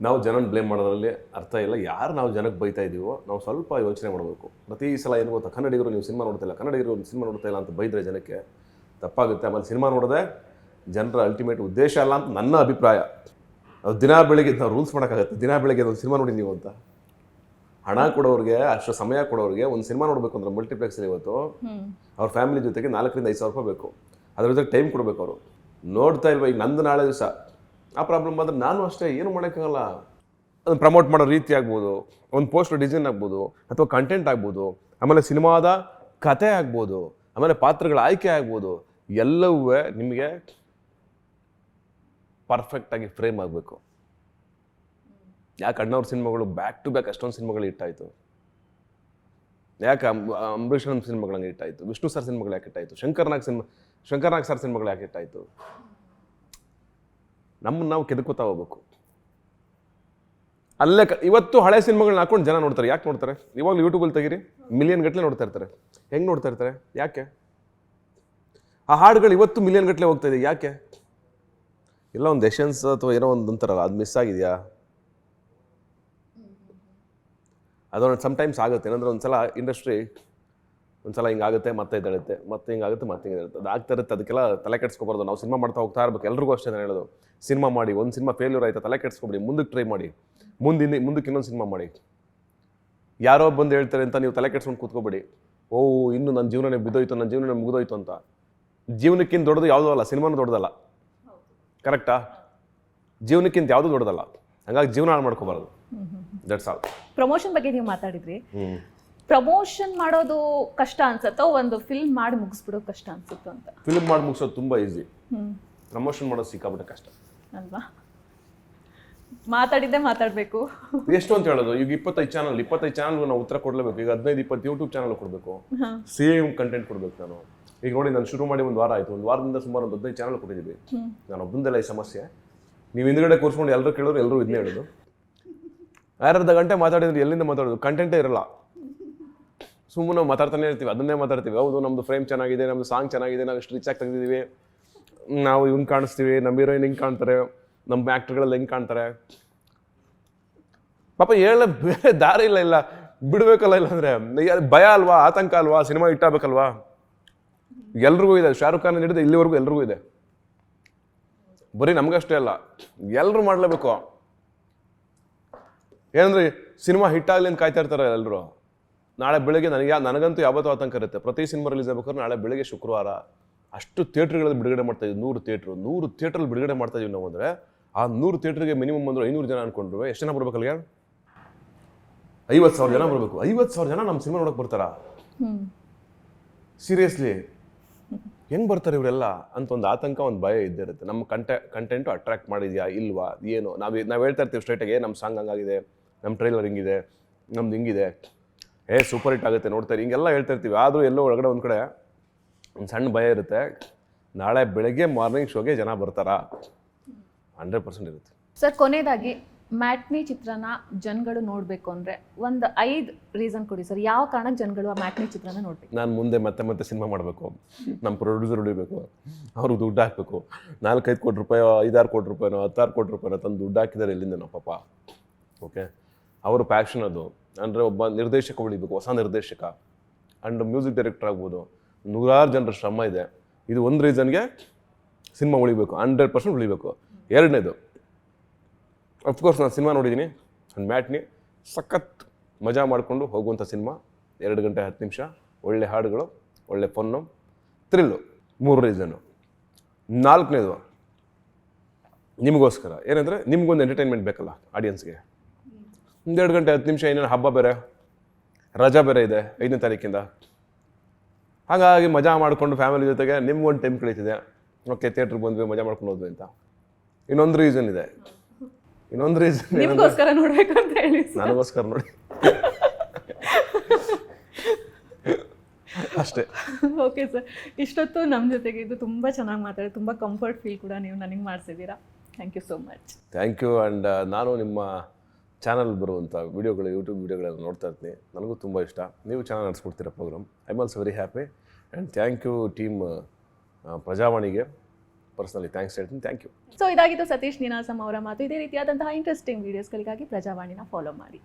ನಾವು ಜನನ ಬ್ಲೇಮ್ ಮಾಡೋದ್ರಲ್ಲಿ ಅರ್ಥ ಇಲ್ಲ. ಯಾರು ನಾವು ಜನಕ್ಕೆ ಬೈತಾ ಇದೀವೋ ನಾವು ಸ್ವಲ್ಪ ಯೋಚನೆ ಮಾಡಬೇಕು. ಪ್ರತಿ ಸಲ ಏನು ಗೊತ್ತಾ? ಕನ್ನಡಿಗರು ನೀವು ಸಿನಿಮಾ ನೋಡ್ತಾ ಇಲ್ಲ. ಕನ್ನಡಿಗರು ಸಿನಿಮಾ ನೋಡ್ತಾ ಇಲ್ಲ ಅಂತ ಬೈದ್ರೆ ಜನಕ್ಕೆ ತಪ್ಪಾಗುತ್ತೆ. ಆಮೇಲೆ ಸಿನಿಮಾ ನೋಡದೆ ಜನರ ಅಲ್ಟಿಮೇಟ್ ಉದ್ದೇಶ ಅಲ್ಲ ಅಂತ ನನ್ನ ಅಭಿಪ್ರಾಯ. ಅದು ದಿನ ಬೆಳಿಗ್ಗೆ ನಾವು ರೂಲ್ಸ್ ಮಾಡೋಕ್ಕಾಗತ್ತೆ. ದಿನ ಬೆಳಿಗ್ಗೆ ಒಂದು ಸಿನಿಮಾ ನೋಡಿ ನೀವು ಅಂತ. ಹಣ ಕೊಡೋರಿಗೆ ಅಷ್ಟು ಸಮಯ ಕೊಡೋರಿಗೆ ಒಂದು ಸಿನಿಮಾ ನೋಡಬೇಕು ಅಂದ್ರೆ ಮಲ್ಟಿಪ್ಲೆಕ್ಸ್ ಇವತ್ತು ಅವ್ರ ಫ್ಯಾಮಿಲಿ ಜೊತೆಗೆ ನಾಲ್ಕರಿಂದ ಐದು ಸಾವಿರ ರೂಪಾಯಿ ಬೇಕು. ಅದ್ರ ಜೊತೆಗೆ ಟೈಮ್ ಕೊಡಬೇಕು ಅವರು. ನೋಡ್ತಾ ಇಲ್ವ? ಈಗ ನಂದು ನಾಳೆ ದಿವಸ ಆ ಪ್ರಾಬ್ಲಮ್ ಬಂದರೆ ನಾನು ಅಷ್ಟೇ, ಏನು ಮಾಡೋಕ್ಕಾಗಲ್ಲ. ಅದನ್ನು ಪ್ರಮೋಟ್ ಮಾಡೋ ರೀತಿ ಆಗ್ಬೋದು, ಒಂದು ಪೋಸ್ಟರ್ ಡಿಸೈನ್ ಆಗ್ಬೋದು, ಅಥವಾ ಕಂಟೆಂಟ್ ಆಗ್ಬೋದು, ಆಮೇಲೆ ಸಿನಿಮಾದ ಕತೆ ಆಗ್ಬೋದು, ಆಮೇಲೆ ಪಾತ್ರಗಳ ಆಯ್ಕೆ ಆಗ್ಬೋದು, ಎಲ್ಲವೂ ನಿಮಗೆ ಪರ್ಫೆಕ್ಟಾಗಿ ಫ್ರೇಮ್ ಆಗಬೇಕು. ಯಾಕೆ ಅಣ್ಣವ್ರ ಸಿನಿಮಾಗಳು ಬ್ಯಾಕ್ ಟು ಬ್ಯಾಕ್ ಅಷ್ಟೊಂದು ಸಿನಿಮಾಗಳು ಇಟ್ಟಾಯಿತು ಯಾಕೆ ಅಂಬರೀಷ್ ಸಿನಿಮಾಗಳು ಹಂಗೆ ಹಿಟ್ಟಾಯಿತು ವಿಷ್ಣು ಸರ್ ಸಿನಿಮಾಗಳು ಯಾಕೆ ಇಟ್ಟಾಯಿತು ಶಂಕರ್ನಾಗ್ ಸಿನಿಮಾ, ಶಂಕರ್ನಾಗ್ ಸರ್ ಸಿನಿಮಾಗಳು ಯಾಕೆ ಹಿಟ್ಟಾಯಿತು ನಮ್ಮನ್ನು ನಾವು ಕೆದಕೋತಾ ಹೋಗ್ಬೇಕು. ಅಲ್ಲೇ ಇವತ್ತು ಹಳೆ ಸಿನಿಮಾಗಳನ್ನ ಹಾಕೊಂಡು ಜನ ನೋಡ್ತಾರೆ. ಯಾಕೆ ನೋಡ್ತಾರೆ? ಇವಾಗ ಯೂಟ್ಯೂಬಲ್ಲಿ ತೆಗೀರಿ ಮಿಲಿಯನ್ ಗಟ್ಟಲೆ ನೋಡ್ತಾ ಇರ್ತಾರೆ. ಹೆಂಗೆ ನೋಡ್ತಾ ಇರ್ತಾರೆ? ಯಾಕೆ? ಆ ಹಾಡುಗಳು ಇವತ್ತು ಮಿಲಿಯನ್ ಗಟ್ಟಲೆ ಹೋಗ್ತಾ ಇದೆ. ಯಾಕೆ? ಎಲ್ಲ ಒಂದು ಎಷನ್ಸ್ ಅಥವಾ ಏನೋ ಒಂದು ಅಂತಾರಲ್ಲ, ಅದು ಮಿಸ್ ಆಗಿದೆಯಾ? ಅದೊಂದು ಸಮ್ಟೈಮ್ಸ್ ಆಗುತ್ತೆ. ಏನಂದ್ರೆ ಒಂದ್ಸಲ ಇಂಡಸ್ಟ್ರಿ ಒಂದ್ಸಲ ಹಿಂಗಾಗುತ್ತೆ ಮತ್ತೆ ಇದಳುತ್ತೆ ಮತ್ತೆ ಹಿಂಗಾಗುತ್ತೆ ಮತ್ತೆ ಹಿಂಗೆ ಅದು ಆಗ್ತಾ ಇರುತ್ತೆ ಅದಕ್ಕೆಲ್ಲ ತಲೆ ಕೆಡ್ಸ್ಕೊಬಾರ್ದು. ನಾವು ಸಿನಿಮಾ ಮಾಡ್ತಾ ಹೋಗ್ತಾ ಇರ್ಬೇಕು. ಎಲ್ರಿಗೂ ಅಷ್ಟೇ ನಾನು ಹೇಳೋದು. ಸಿನಿಮಾ ಮಾಡಿ ಒಂದು ಸಿನಿಮಾ ಫೇಲ್ಯೂರ್ ಆಯ್ತಾ ತಲೆ ಕೆಡ್ಸ್ಕೊಬಿಡಿ. ಮುಂದಕ್ಕೆ ಟ್ರೈ ಮಾಡಿ. ಮುಂದಿನ ಮುಂದಕ್ಕೆ ಇನ್ನೊಂದು ಸಿನಿಮಾ ಮಾಡಿ. ಯಾರೋ ಬಂದು ಹೇಳ್ತಾರೆ ಅಂತ ನೀವು ತಲೆ ಕೆಡ್ಸ್ಕೊಂಡು ಕೂತ್ಕೋಬೇಡಿ. ಓ ಇನ್ನು ನನ್ನ ಜೀವನನೇ ಬಿದ್ದೋಯ್ತು ನನ್ನ ಜೀವನನೇ ಮುಗಿದೋಯ್ತು ಅಂತ. ಜೀವನಕ್ಕಿಂತ ದೊಡ್ಡದು ಯಾವುದೂ ಅಲ್ಲ ಸಿನಿಮಾನು ದೊಡ್ಡದಲ್ಲ. ಕರೆಕ್ಟಾ ಜೀವನಕ್ಕಿಂತ ಯಾವುದೂ ದೊಡ್ಡದಲ್ಲ. ಹಂಗಾಗಿ ಜೀವನ ಹಾಳು ಮಾಡ್ಕೋಬಾರ್ದು. ದಟ್ಸ್ ಆಲ್ ಪ್ರಮೋಷನ್ ಬಗ್ಗೆ ನೀವು ಮಾತಾಡಿದ್ರಿ. ಪ್ರಮೋಷನ್ ಮಾಡೋದು ಕಷ್ಟ ಅನ್ಸುತ್ತೋ ಒಂದು ಫಿಲ್ಮ್ ಮಾಡಿ ಮುಗಿಸ್ಬಿಡೋದು ಕಷ್ಟ ಅನ್ಸುತ್ತೋ ಅಂತ. ಫಿಲ್ಮ್ ಮಾಡಿ ಮುಗಿಸೋದು ತುಂಬ ಈಸಿ ಪ್ರಮೋಷನ್ ಮಾಡೋದು ಸಿಕ್ಕಾಬಿಟ್ಟೆ ಕಷ್ಟ. ಅಲ್ವಾ? ಮಾತಾಡಿದ್ದೆ ಮಾತಾಡಬೇಕು. ಎಷ್ಟು ಅಂತ ಹೇಳೋದು? ಈಗ ಇಪ್ಪತ್ತೈದು ಚಾನಲ್ ಇಪ್ಪತ್ತೈದು ಚಾನಲ್ ನಾವು ಉತ್ತರ ಕೊಡಲೇಬೇಕು. ಈಗ ಹದಿನೈದು ಇಪ್ಪತ್ತು ಯೂಟ್ಯೂಬ್ ಚಾನಲ್ ಕೊಡಬೇಕು. ಸೇಮ್ ಕಂಟೆಂಟ್ ಕೊಡಬೇಕು ನಾನು. ಈಗ ನೋಡಿ ನಾನು ಶುರು ಮಾಡಿ ಒಂದು ವಾರ ಆಯಿತು. ಒಂದು ವಾರದಿಂದ ಸುಮಾರು ಒಂದು ಹದಿನೈದು ಚಾನಲ್ ಕೊಟ್ಟಿದ್ದೀವಿ. ನಾನು ಒಬ್ಬಂದೆಲ್ಲ ಈ ಸಮಸ್ಯೆ. ನೀವು ಹಿಂದ್ಗಡೆ ಕೂರಿಸ್ಕೊಂಡು ಎಲ್ಲರೂ ಕೇಳೋರು ಎಲ್ಲರೂ ಇದನ್ನೇ ಹೇಳೋದು. ಅರ್ಧ ಗಂಟೆ ಮಾತಾಡಿದ್ರೆ ಎಲ್ಲಿಂದ ಮಾತಾಡೋದು? ಕಂಟೆಂಟೇ ಇರಲ್ಲ. ಸುಮ್ಮನೆ ಮಾತಾಡ್ತಾನೆ ಇರ್ತೀವಿ, ಅದನ್ನೇ ಮಾತಾಡ್ತೀವಿ. ಹೌದು ನಮ್ಮದು ಫ್ರೇಮ್ ಚೆನ್ನಾಗಿದೆ ನಮ್ಮದು ಸಾಂಗ್ ಚೆನ್ನಾಗಿದೆ, ನಾವು ಇಷ್ಟು ಆಗಿ ತೆಗೆದಿದ್ದೀವಿ. ನಾವು ಇವ್ನು ಕಾಣಿಸ್ತೀವಿ ನಮ್ಮ ಹೀರೋಯಿನ್ ಹಿಂಗೆ ಕಾಣ್ತಾರೆ ನಮ್ಮ ಆ್ಯಕ್ಟ್ರ್ಗಳೆಲ್ಲ ಹೆಂಗೆ ಕಾಣ್ತಾರೆ. ಪಾಪ ಹೇಳ ಬೇರೆ ದಾರಿ ಇಲ್ಲ ಇಲ್ಲ. ಬಿಡಬೇಕಲ್ಲ ಇಲ್ಲಾಂದ್ರೆ ಅಂದರೆ. ಭಯ ಅಲ್ವಾ, ಆತಂಕ ಅಲ್ವಾ, ಸಿನಿಮಾ ಇಟ್ಟಾಗಬೇಕಲ್ವಾ ಎಲ್ರಿಗೂ ಇದೆ, ಶಾರುಖ್ ಖಾನ್ ಹಿಡಿದು ಇಲ್ಲಿವರೆಗೂ ಎಲ್ರಿಗೂ ಇದೆ. ಬರೀ ನಮಗಷ್ಟೇ ಅಲ್ಲ ಎಲ್ಲರೂ ಮಾಡಲೇಬೇಕು. ಏನಂದ್ರೆ, ಸಿನಿಮಾ ಹಿಟ್ ಆಗಲಿ ಅಂತ ಕಾಯ್ತಾ ಇರ್ತಾರೆ ಎಲ್ಲರೂ ನಾಳೆ ಬೆಳಗ್ಗೆ ನನಗೆ ನನಗಂತೂ ಯಾವತ್ತೂ ಆತಂಕ ಇರುತ್ತೆ. ಪ್ರತಿ ಸಿನಿಮಾ ರಿಲೀಸ್ ಆಗ್ಬೇಕಾದ್ರೆ ನಾಳೆ ಬೆಳಗ್ಗೆ ಶುಕ್ರವಾರ ಅಷ್ಟು ಥಿಯೇಟ್ರ್ಗಳಲ್ಲಿ ಬಿಡುಗಡೆ ಮಾಡ್ತಾ ಇದ್ದೀವಿ ನೂರು ಥಿಯೇಟ್ರು ನೂರು ಥಿಯೇಟ್ರಲ್ಲಿ ಬಿಡುಗಡೆ ಮಾಡ್ತಾ ಇದೀವಿ ನಾವು ಅಂದರೆ ಆ ನೂರು ಥಿಯೇಟ್ರಿಗೆ ಮಿನಿಮಮ್ ಅಂದ್ರೆ ಐನೂರು ಜನ ಅನ್ಕೊಂಡ್ರು. ಎಷ್ಟು ಜನ ಬರ್ಬೇಕಲ್ಲ ಐವತ್ತು ಸಾವಿರ ಜನ ಬರಬೇಕು. ಐವತ್ತು ಸಾವಿರ ಜನ ನಮ್ಮ ಸಿನಿಮಾ ನೋಡಕ್ಕೆ ಬರ್ತಾರಾ? ಸೀರಿಯಸ್ಲಿ ಹೆಂಗ್ ಬರ್ತಾರೆ ಇವರೆಲ್ಲ? ಅಂತ ಒಂದು ಆತಂಕ ಒಂದು ಭಯ ಇದ್ದೇ ಇರುತ್ತೆ. ನಮ್ಮ ಕಂಟೆ ಕಂಟೆಂಟು ಅಟ್ರಾಕ್ಟ್ ಮಾಡಿದ್ಯಾ ಇಲ್ವಾ ಏನು. ನಾವು ನಾವು ಹೇಳ್ತಾ ಇರ್ತೀವಿ ಸ್ಟ್ರೈಟಾಗಿ ನಮ್ಮ ಸಾಂಗ್ ಹಂಗಾಗಿದೆ ನಮ್ಮ ಟ್ರೈಲರ್ ಹಿಂಗಿದೆ ನಮ್ದು ಹಿಂಗಿದೆ. ಏ ಸೂಪರ್ ಹಿಟ್ ಆಗುತ್ತೆ ನೋಡ್ತಾರೆ ಹಿಂಗೆಲ್ಲ ಹೇಳ್ತಾ ಇರ್ತೀವಿ. ಆದರೂ ಎಲ್ಲೋ ಒಳಗಡೆ ಒಂದು ಕಡೆ ಒಂದು ಸಣ್ಣ ಭಯ ಇರುತ್ತೆ. ನಾಳೆ ಬೆಳಗ್ಗೆ ಮಾರ್ನಿಂಗ್ ಶೋಗೆ ಜನ ಬರ್ತಾರಾ? ಹಂಡ್ರೆಡ್ ಪರ್ಸೆಂಟ್ ಇರುತ್ತೆ. ಸರ್ ಕೊನೆಯದಾಗಿ ಮ್ಯಾಟ್ನಿ ಚಿತ್ರನ ಜನಗಳು ನೋಡಬೇಕು ಅಂದರೆ ಒಂದು ಐದು ರೀಸನ್ ಕೊಡಿ ಸರ್ ಯಾವ ಕಾರಣಕ್ಕೆ ಜನಗಳು ಆ ಮ್ಯಾಟ್ನಿ ಚಿತ್ರನ ನೋಡಬೇಕು? ನಾನು ಮುಂದೆ ಮತ್ತೆ ಮತ್ತೆ ಸಿನಿಮಾ ಮಾಡಬೇಕು. ನಮ್ಮ ಪ್ರೊಡ್ಯೂಸರ್ ಹೊಡಿಬೇಕು ಅವ್ರಿಗೆ ದುಡ್ಡು ಹಾಕಬೇಕು. ನಾಲ್ಕೈದು ಕೋಟಿ ರೂಪಾಯಿ ಐದಾರು ಕೋಟಿ ರೂಪಾಯಿನೋ ಹತ್ತಾರು ಕೋಟಿ ರೂಪಾಯಿನೋ ತಂದು ದುಡ್ಡು ಹಾಕಿದ್ದಾರೆ ಎಲ್ಲಿಂದ ನಾವು ಪಾಪ. ಓಕೆ ಅವ್ರ ಪ್ಯಾಷನ್ ಅದು. ಅಂದರೆ ಒಬ್ಬ ನಿರ್ದೇಶಕ ಉಳಿಬೇಕು, ಹೊಸ ನಿರ್ದೇಶಕ. ಆ್ಯಂಡ್ ಮ್ಯೂಸಿಕ್ ಡೈರೆಕ್ಟರ್ ಆಗ್ಬೋದು. ನೂರಾರು ಜನರ ಶ್ರಮ ಇದೆ. ಇದು ಒಂದು ರೀಸನ್ಗೆ ಸಿನಿಮಾ ಉಳಿಬೇಕು ಹಂಡ್ರೆಡ್ ಪರ್ಸೆಂಟ್ ಉಳಿಬೇಕು. ಎರಡನೇದು ಅಫ್ಕೋರ್ಸ್ ನಾನು ಸಿನಿಮಾ ನೋಡಿದ್ದೀನಿ ಆ್ಯಂಡ್ ಮ್ಯಾಟ್ನಿ. ಸಖತ್ ಮಜಾ ಮಾಡಿಕೊಂಡು ಹೋಗುವಂಥ ಸಿನಿಮಾ, ಎರಡು ಗಂಟೆ ಹತ್ತು ನಿಮಿಷ, ಒಳ್ಳೆ ಹಾಡುಗಳು, ಒಳ್ಳೆ ಫನ್ನು, ಥ್ರಿಲ್ಲು, ಮೂರು ರೀಸನ್ನು ನಾಲ್ಕನೇದು, ನಿಮಗೋಸ್ಕರ. ಏನಂದರೆ ನಿಮಗೊಂದು ಎಂಟರ್ಟೈನ್ಮೆಂಟ್ ಬೇಕಲ್ಲ ಆಡಿಯನ್ಸ್ಗೆ ಒಂದೆರಡು ಗಂಟೆ ಹತ್ತು ನಿಮಿಷ ಏನೇನು ಹಬ್ಬ ಬೇರೆ ರಜಾ ಬೇರೆ ಇದೆ ಐದನೇ ತಾರೀಕಿಂದ. ಹಾಗಾಗಿ ಮಜಾ ಮಾಡಿಕೊಂಡು ಫ್ಯಾಮಿಲಿ ಜೊತೆಗೆ ನಿಮ್ಗೊಂದು ಟೈಮ್ ಕಳೀತಿದೆ. ಓಕೆ ಥಿಯೇಟ್ರಿಗೆ ಬಂದ್ವಿ ಮಜಾ ಮಾಡ್ಕೊಂಡು ಹೋದ್ವಿ ಅಂತ. ಇನ್ನೊಂದು ರೀಸನ್ ಇದೆ. ಇನ್ನೊಂದು ರೀಸನ್ ನಿಮ್ಗೋಸ್ಕರ ನೋಡ್ಬೇಕು ಅಂತ ಹೇಳಿ. sir. ನನಗೋಸ್ಕರ ನೋಡಿ. ಅಷ್ಟೇ. ಓಕೆ ಸರ್ ಇಷ್ಟೊತ್ತು ನಮ್ಮ ಜೊತೆಗೆ ಇದು ತುಂಬ ಚೆನ್ನಾಗಿ ಮಾತಾಡಿ ತುಂಬ ಕಂಫರ್ಟ್ ಫೀಲ್ ಕೂಡ ನೀವು ನನಗೆ ಮಾಡಿಸಿದ್ದೀರಾ. Thank you so much thank you and ನಾನು ನಿಮ್ಮ ಚಾನಲ್ ಬರುವಂಥ ವೀಡಿಯೋಗಳು ಯೂಟ್ಯೂಬ್ ವೀಡಿಯೋಗಳನ್ನು ನೋಡ್ತಾ ಇರ್ತೀನಿ. ನನಗೂ ತುಂಬ ಇಷ್ಟ. ನೀವು ಚೆನ್ನಾಗಿ ನಡೆಸ್ಕೊಡ್ತೀರ program? I am also very happy and thank you team ಪ್ರಜಾವಾಣಿಗೆ. Personally thanks ಹೇಳ್ತೀನಿ. ಥ್ಯಾಂಕ್ ಯು ಸೊ ಇದಾಗಿತ್ತು ಸತೀಶ್ ನಿನಾಸಂ ಅವರ ಮಾತು. ಇದೇ ರೀತಿಯಾದಂತಹ ಇಂಟ್ರೆಸ್ಟಿಂಗ್ ವೀಡಿಯೋಸ್ಗಳಿಗಾಗಿ ಪ್ರಜಾವಾಣಿನ ಫಾಲೋ ಮಾಡಿ.